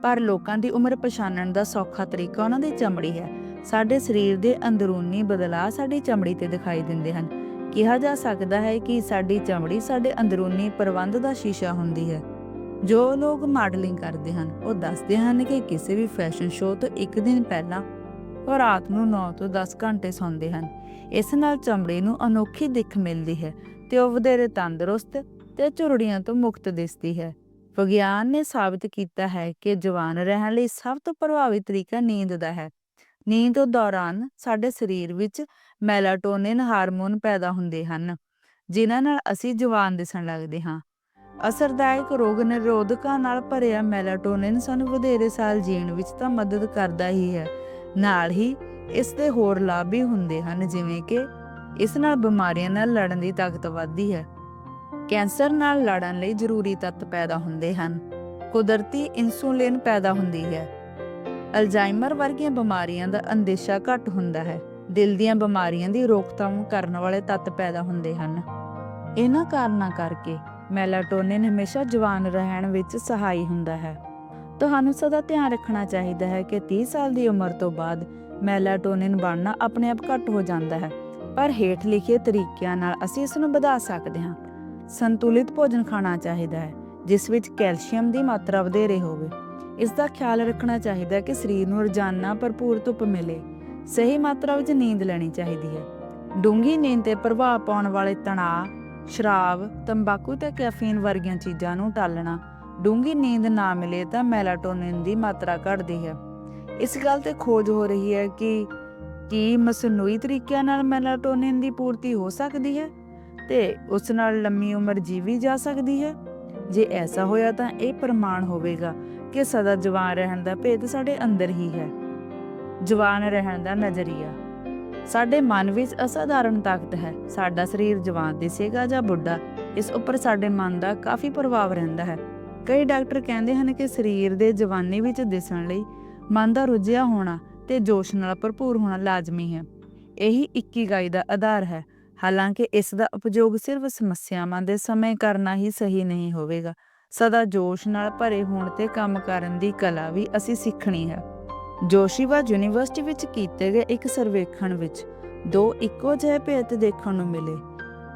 ਪਰ ਲੋਕਾਂ ਦੀ ਉਮਰ ਪਛਾਣਨ ਦਾ ਸੌਖਾ ਤਰੀਕਾ ਉਹਨਾਂ ਦੀ ਚਮੜੀ ਹੈ। ਸਾਡੇ ਸਰੀਰ ਦੇ ਅੰਦਰੂਨੀ ਬਦਲਾਅ ਸਾਡੀ ਚਮੜੀ ਤੇ ਦਿਖਾਈ ਦਿੰਦੇ ਹਨ। ਕਿਹਾ ਜਾ ਸਕਦਾ ਹੈ ਕਿ ਸਾਡੀ ਚਮੜੀ ਸਾਡੇ ਅੰਦਰੂਨੀ ਪ੍ਰਬੰਧ ਦਾ ਸ਼ੀਸ਼ਾ ਹੁੰਦੀ ਹੈ। ਜੋ ਲੋਕ ਮਾਡਲਿੰਗ ਕਰਦੇ ਹਨ, ਉਹ ਦੱਸਦੇ ਹਨ ਕਿ ਕਿਸੇ ਵੀ ਫੈਸ਼ਨ ਸ਼ੋਅ ਤੋਂ ਇੱਕ ਦਿਨ ਪਹਿਲਾਂ ਉਹ ਰਾਤ ਨੂੰ 9 ਤੋਂ 10 ਘੰਟੇ ਸੌਂਦੇ ਹਨ। ਇਸ ਨਾਲ ਚਮੜੀ ਨੂੰ ਅਨੋਖੀ ਦਿੱਖ ਮਿਲਦੀ ਹੈ ਤੇ ਉਹ ਵਧੇਰੇ ਤੰਦਰੁਸਤ ਤੇ ਝੁਰੜੀਆਂ ਤੋਂ ਮੁਕਤ ਦਿਸਦੀ ਹੈ। ਵਿਗਿਆਨ ਨੇ ਸਾਬਤ ਕੀਤਾ ਹੈ ਕਿ ਜਵਾਨ ਰਹਿਣ ਲਈ ਸਭ ਤੋਂ ਪ੍ਰਭਾਵੀ ਤਰੀਕਾ ਨੀਂਦ ਦਾ ਹੈ। ਨੀਂਦ ਦੌਰਾਨ ਸਾਡੇ ਸਰੀਰ ਵਿੱਚ ਮੈਲਾਟੋਨਿਨ ਹਾਰਮੋਨ ਪੈਦਾ ਹੁੰਦੇ ਹਨ, ਜਿਨ੍ਹਾਂ ਨਾਲ ਅਸੀਂ ਜਵਾਨ ਦਿਸਣ ਲੱਗਦੇ ਹਾਂ। ਅਸਰਦਾਇਕ ਰੋਗ ਨਿਰੋਧਕਾਂ ਨਾਲ ਭਰਿਆ ਮੈਲਾਟੋਨਿਨ ਸਾਨੂੰ ਵਧੇਰੇ ਸਾਲ ਜੀਣ ਵਿੱਚ ਤਾਂ ਮਦਦ ਕਰਦਾ ਹੀ ਹੈ। ਨਾਲ ਹੀ ਇਸ ਦੇ ਹੋਰ ਲਾਭ ਵੀ ਹੁੰਦੇ ਹਨ, ਜਿਵੇਂ ਕਿ ਇਸ ਨਾਲ ਬਿਮਾਰੀਆਂ ਨਾਲ ਲੜਨ ਦੀ ਤਾਕਤ ਵੱਧਦੀ ਹੈ। ਕੈਂਸਰ ਨਾਲ ਲੜਨ ਲਈ ਜ਼ਰੂਰੀ ਤੱਤ ਪੈਦਾ ਹੁੰਦੇ ਹਨ। ਕੁਦਰਤੀ ਇਨਸੂਲਿਨ ਪੈਦਾ ਹੁੰਦੀ ਹੈ। ਅਲਜ਼ਾਈਮਰ ਵਰਗੀਆਂ ਬਿਮਾਰੀਆਂ ਦਾ ਅੰਦੇਸ਼ਾ ਘੱਟ ਹੁੰਦਾ ਹੈ। ਦਿਲ ਦੀਆਂ ਬਿਮਾਰੀਆਂ ਦੀ ਰੋਕਥਾਮ ਕਰਨ ਵਾਲੇ ਤੱਤ ਪੈਦਾ ਹੁੰਦੇ ਹਨ। ਇਹਨਾਂ ਕਾਰਨਾਂ ਕਰਕੇ ਮੈਲਾਟੋਨਿਨ ਹਮੇਸ਼ਾ ਜਵਾਨ ਰਹਿਣ ਵਿੱਚ ਸਹਾਈ ਹੁੰਦਾ ਹੈ। ਤੁਹਾਨੂੰ ਸਦਾ ਧਿਆਨ ਰੱਖਣਾ ਚਾਹੀਦਾ ਹੈ ਕਿ 30 ਸਾਲ ਦੀ ਉਮਰ ਤੋਂ ਬਾਅਦ ਮੈਲਾਟੋਨਿਨ ਬਣਨਾ ਆਪਣੇ ਆਪ ਘੱਟ ਹੋ ਜਾਂਦਾ ਹੈ। ਪਰ ਹੇਠ ਲਿਖੇ ਤਰੀਕਿਆਂ ਨਾਲ ਅਸੀਂ ਇਸ ਨੂੰ ਵਧਾ ਸਕਦੇ ਹਾਂ। ਸੰਤੁਲਿਤ ਭੋਜਨ ਖਾਣਾ ਚਾਹੀਦਾ ਹੈ, ਜਿਸ ਵਿੱਚ ਕੈਲਸ਼ੀਅਮ ਦੀ ਮਾਤਰਾ ਵਧੇਰੇ ਹੋਵੇ। ਇਸ ਦਾ ਖਿਆਲ ਰੱਖਣਾ ਚਾਹੀਦਾ ਹੈ ਕਿ ਸਰੀਰ ਨੂੰ ਰੋਜ਼ਾਨਾ ਭਰਪੂਰ ਧੁੱਪ ਮਿਲੇ। ਸਹੀ ਮਾਤਰਾ ਵਿੱਚ ਨੀਂਦ ਲੈਣੀ ਚਾਹੀਦੀ ਹੈ। ਡੂੰਘੀ ਨੀਂਦ ਤੇ ਪ੍ਰਭਾਵ ਪਾਉਣ ਵਾਲੇ ਤਣਾਅ ਸ਼ਰਾਬ, ਤੰਬਾਕੂ ਤੇ ਕੈਫੀਨ ਵਰਗੀਆਂ ਚੀਜ਼ਾਂ ਨੂੰ ਟਾਲਣਾ। ਡੂੰਘੀ ਨੀਂਦ ਨਾ ਮਿਲੇ ਤਾਂ ਮੈਲਾਟੋਨਿਨ ਦੀ ਮਾਤਰਾ ਘਟਦੀ ਹੈ। ਇਸ ਗੱਲ ਤੇ ਖੋਜ ਹੋ ਰਹੀ ਹੈ ਕਿ ਕੀ ਮਸਨੂਈ ਤਰੀਕਿਆਂ ਨਾਲ ਮੈਲਾਟੋਨਿਨ ਦੀ ਪੂਰਤੀ ਹੋ ਸਕਦੀ ਹੈ ਤੇ ਉਸ ਨਾਲ ਲੰਮੀ ਉਮਰ ਜੀਵੀ ਜਾ ਸਕਦੀ ਹੈ। ਜੇ ਐਸਾ ਹੋਇਆ ਤਾਂ ਇਹ ਪ੍ਰਮਾਣ ਹੋਵੇਗਾ ਕਿ ਸਦਾ ਜਵਾਨ ਰਹਿਣ ਦਾ ਭੇਦ ਸਾਡੇ ਅੰਦਰ ਹੀ ਹੈ। ਜਵਾਨ ਰਹਿਣ ਦਾ ਨਜ਼ਰੀਆ। ਸਾਡੇ ਮਨ ਵਿੱਚ ਅਸਾਧਾਰਨ ਤਾਕਤ ਹੈ। ਸਾਡਾ ਸਰੀਰ ਜਵਾਨ ਦਿਸੇਗਾ ਜਾਂ ਬੁੱਢਾ, ਇਸ ਉੱਪਰ ਸਾਡੇ ਮਨ ਦਾ ਕਾਫੀ ਪ੍ਰਭਾਵ ਰਹਿੰਦਾ ਹੈ। ਕਈ ਡਾਕਟਰ ਕਹਿੰਦੇ ਹਨ ਕਿ ਸਰੀਰ ਦੇ ਜਵਾਨੀ ਵਿੱਚ ਦਿਸਣ ਲਈ ਮਨ ਦਾ ਰੁੱਝਿਆ ਹੋਣਾ ਤੇ ਜੋਸ਼ ਨਾਲ ਭਰਪੂਰ ਹੋਣਾ ਲਾਜ਼ਮੀ ਹੈ। ਇਹੀ ਇਕੀਗਾਈ ਦਾ ਆਧਾਰ ਹੈ। ਹਾਲਾਂਕਿ ਇਸ ਦਾ ਉਪਯੋਗ ਸਿਰਫ ਸਮੱਸਿਆਵਾਂ ਦੇ ਸਮੇਂ ਕਰਨਾ ਹੀ ਸਹੀ ਨਹੀਂ ਹੋਵੇਗਾ। ਸਦਾ ਜੋਸ਼ ਨਾਲ ਭਰੇ ਹੋਣ ਤੇ ਕੰਮ ਕਰਨ ਦੀ ਕਲਾ ਵੀ ਅਸੀਂ ਸਿੱਖਣੀ ਹੈ। ਜੋਸ਼ੀਵਾ ਯੂਨੀਵਰਸਿਟੀ ਵਿੱਚ ਕੀਤੇ ਗਏ ਇੱਕ ਸਰਵੇਖਣ ਵਿੱਚ ਦੋ ਇੱਕੋ ਜਿਹੇ ਭੇਤ ਦੇਖਣ ਨੂੰ ਮਿਲੇ।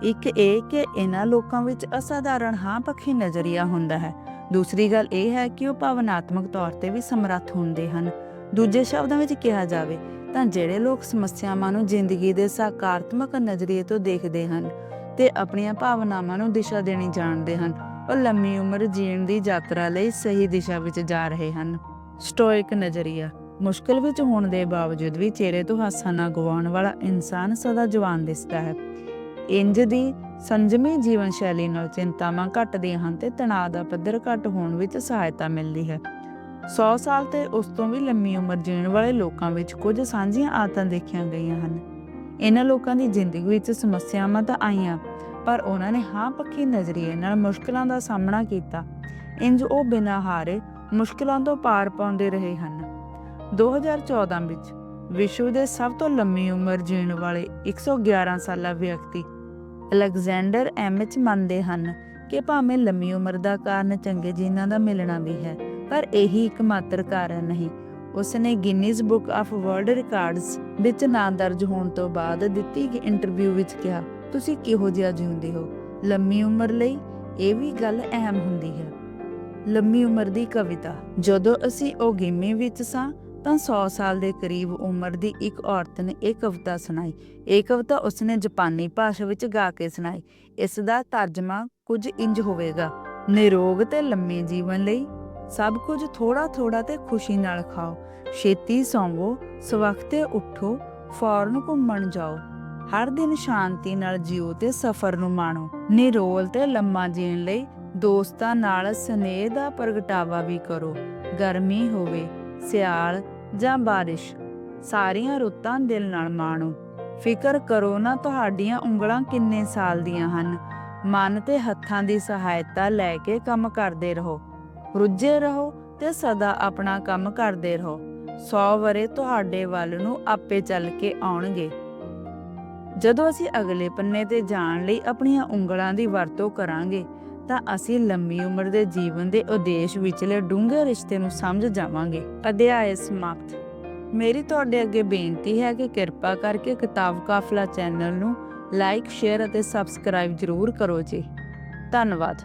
ਇੱਕ ਇਹ ਕਿ ਇਹਨਾਂ ਲੋਕਾਂ ਵਿੱਚ ਅਸਾਧਾਰਣ ਹਾਂ ਪੱਖੀ ਨਜ਼ਰੀਆ ਹੁੰਦਾ ਹੈ। ਦੂਸਰੀ ਗੱਲ ਇਹ ਹੈ ਕਿ ਉਹ ਭਾਵਨਾਤਮਕ ਤੌਰ ਤੇ ਵੀ ਸਮਰੱਥ ਹੁੰਦੇ ਹਨ। ਦੂਜੇ ਸ਼ਬਦਾਂ ਵਿੱਚ ਕਿਹਾ ਜਾਵੇ ਤਾਂ ਜਿਹੜੇ ਲੋਕ ਸਮੱਸਿਆਵਾਂ ਨੂੰ ਜ਼ਿੰਦਗੀ ਦੇ ਸਕਾਰਾਤਮਕ ਨਜ਼ਰੀਏ ਤੋਂ ਦੇਖਦੇ ਹਨ ਤੇ ਆਪਣੀਆਂ ਭਾਵਨਾਵਾਂ ਨੂੰ ਦਿਸ਼ਾ ਦੇਣੀ ਜਾਣਦੇ ਹਨ, ਉਹ ਲੰਮੀ ਉਮਰ ਜੀਣ ਦੀ ਯਾਤਰਾ ਲਈ ਸਹੀ ਦਿਸ਼ਾ ਵਿੱਚ ਜਾ ਰਹੇ ਹਨ। ਸਟੋਇਕ ਨਜ਼ਰੀਆ ਮੁਸ਼ਕਲ ਵਿੱਚ ਹੋਣ ਦੇ ਬਾਵਜੂਦ ਵੀ ਚਿਹਰੇ ਤੋਂ ਹਾਸਾ ਨਾ ਗਵਾਉਣ ਵਾਲਾ ਇਨਸਾਨ ਸਦਾ ਜਵਾਨ ਦਿਸਦਾ ਹੈ। ਇੰਜ ਦੀ ਸੰਜਮੀ ਜੀਵਨ ਸ਼ੈਲੀ ਨਾਲ ਚਿੰਤਾਵਾਂ ਘਟਦੀਆਂ ਹਨ ਤੇ ਤਣਾਅ ਦਾ ਪੱਧਰ ਘਟ ਹੋਣ ਵਿੱਚ ਸਹਾਇਤਾ ਮਿਲਦੀ ਹੈ। 100 ਸਾਲ ਤੇ ਉਸ ਤੋਂ ਵੀ ਲੰਮੀ ਉਮਰ ਜੀਣ ਵਾਲੇ ਲੋਕਾਂ ਵਿੱਚ ਕੁਝ ਸਾਂਝੀਆਂ ਆਦਤਾਂ ਦੇਖੀਆਂ ਗਈਆਂ ਹਨ। ਇਹਨਾਂ ਲੋਕਾਂ ਦੀ ਜ਼ਿੰਦਗੀ ਵਿੱਚ ਸਮੱਸਿਆਵਾਂ ਤਾਂ ਆਈਆਂ, ਪਰ ਉਹਨਾਂ ਨੇ ਹਾਂ ਪੱਖੀ ਨਜ਼ਰੀਏ ਨਾਲ ਮੁਸ਼ਕਲਾਂ ਦਾ ਸਾਹਮਣਾ ਕੀਤਾ। ਇੰਜ ਉਹ ਬਿਨਾਂ ਹਾਰੇ ਮੁਸ਼ਕਲਾਂ ਤੋਂ ਪਾਰ ਪਾਉਂਦੇ ਰਹੇ ਹਨ। 2014 ਵਿੱਚ ਵਿਸ਼ਵ ਦੇ ਸਭ ਤੋਂ ਲੰਮੀ ਉਮਰ ਜੀਣ ਵਾਲੇ 111 ਸਾਲਾ ਵਿਅਕਤੀ ਅਲੈਗਜ਼ੈਂਡਰ ਐਮਐਚ ਮੰਨਦੇ ਹਨ ਕਿ ਭਾਵੇਂ ਲੰਮੀ ਉਮਰ ਦਾ ਕਾਰਨ ਚੰਗੇ ਜੀਨਾਂ ਦਾ ਮਿਲਣਾ ਵੀ ਹੈ, ਪਰ ਇਹੀ ਇੱਕਮਾਤਰ ਕਾਰਨ ਨਹੀਂ। ਉਸ ਨੇ Guinness book of world records ਵਿੱਚ ਨਾਂ ਦਰਜ ਹੋਣ ਤੋਂ ਬਾਅਦ ਦਿੱਤੀ ਗਈ ਇੰਟਰਵਿਊ ਵਿੱਚ ਕਿਹਾ, ਤੁਸੀਂ ਕਿਹੋ ਜਿਹਾ ਜਿਉਂਦੇ ਹੋ? ਲੰਮੀ ਉਮਰ ਲਈ ਇਹ ਵੀ ਗੱਲ ਅਹਿਮ ਹੁੰਦੀ ਹੈ। ਲੰਮੀ ਉਮਰ ਦੀ ਕਵਿਤਾ, ਜਦੋਂ ਅਸੀਂ ਉਹ ਗਿਮੇ ਵਿੱਚ ਸਾਂ ਤਾਂ 100 ਸਾਲ ਦੇ ਕਰੀਬ ਉਮਰ ਦੀ ਇੱਕ ਔਰਤ ਨੇ ਇਹ ਕਵਿਤਾ ਸੁਣਾਈ। ਇਹ ਕਵਿਤਾ ਉਸਨੇ ਜਾਪਾਨੀ ਭਾਸ਼ਾ ਵਿੱਚ ਗਾ ਕੇ ਸੁਣਾਈ। ਇਸ ਦਾ ਤਰਜਮਾ ਕੁਝ ਇੰਜ ਹੋਵੇਗਾ। ਨਿਰੋਗ ਤੇ ਲੰਮੇ ਜੀਵਨ ਲਈ ਸਭ ਕੁਝ ਥੋੜਾ ਥੋੜਾ ਤੇ ਖੁਸ਼ੀ ਨਾਲ ਖਾਓ। ਛੇਤੀ ਸੌਂਵੋ, ਸਵਖਤੇ ਉੱਠੋ, ਫੌਰਨ ਘੁੰਮਣ ਜਾਓ। ਹਰ ਦਿਨ ਸ਼ਾਂਤੀ ਨਾਲ ਜਿਓ ਤੇ ਸਫ਼ਰ ਨੂੰ ਮਾਣੋ। ਨਿਰੋਲ ਤੇ ਲੰਮਾ ਜੀਣ ਲਈ ਦੋਸਤਾਂ ਨਾਲ ਸਨੇਹ ਦਾ ਪ੍ਰਗਟਾਵਾ ਵੀ ਕਰੋ। ਗਰਮੀ ਹੋਵੇ, ਸਿਆਲ ਜਾਂ ਬਾਰਿਸ਼, ਸਾਰੀਆਂ ਰੁੱਤਾਂ ਦਿਲ ਨਾਲ ਮਾਣੋ। ਫਿਕਰ ਕਰੋ ਨਾ ਤੁਹਾਡੀਆਂ ਉਂਗਲਾਂ ਕਿੰਨੇ ਸਾਲ ਦੀਆਂ ਹਨ। ਮਨ ਤੇ ਹੱਥਾਂ ਦੀ ਸਹਾਇਤਾ ਲੈ ਕੇ ਕੰਮ ਕਰਦੇ ਰਹੋ। ਰੁੱਝੇ ਰਹੋ ਤੇ ਸਦਾ ਆਪਣਾ ਕੰਮ ਕਰਦੇ ਰਹੋ। 100 ਵਰੇ ਤੁਹਾਡੇ ਵੱਲ ਨੂੰ ਆਪੇ ਚੱਲ ਕੇ ਆਉਣਗੇ। ਜਦੋਂ ਅਸੀਂ ਅਗਲੇ ਪੰਨੇ ਤੇ ਜਾਣ ਲਈ ਆਪਣੀਆਂ ਉਂਗਲਾਂ ਦੀ ਵਰਤੋਂ ਕਰਾਂਗੇ ਤਾਂ ਅਸੀਂ ਲੰਮੀ ਉਮਰ ਦੇ ਜੀਵਨ ਦੇ ਉਦੇਸ਼ ਵਿਚਲੇ ਡੂੰਘੇ ਰਿਸ਼ਤੇ ਨੂੰ ਸਮਝ ਜਾਵਾਂਗੇ। ਅਧਿਆਇ ਸਮਾਪਤ। ਮੇਰੀ ਤੁਹਾਡੇ ਅੱਗੇ ਬੇਨਤੀ ਹੈ ਕਿ ਕਿਰਪਾ ਕਰਕੇ ਕਿਤਾਬ ਕਾਫਲਾ ਚੈਨਲ ਨੂੰ ਲਾਈਕ, ਸ਼ੇਅਰ ਅਤੇ ਸਬਸਕ੍ਰਾਈਬ ਜ਼ਰੂਰ ਕਰੋ ਜੀ। ਧੰਨਵਾਦ।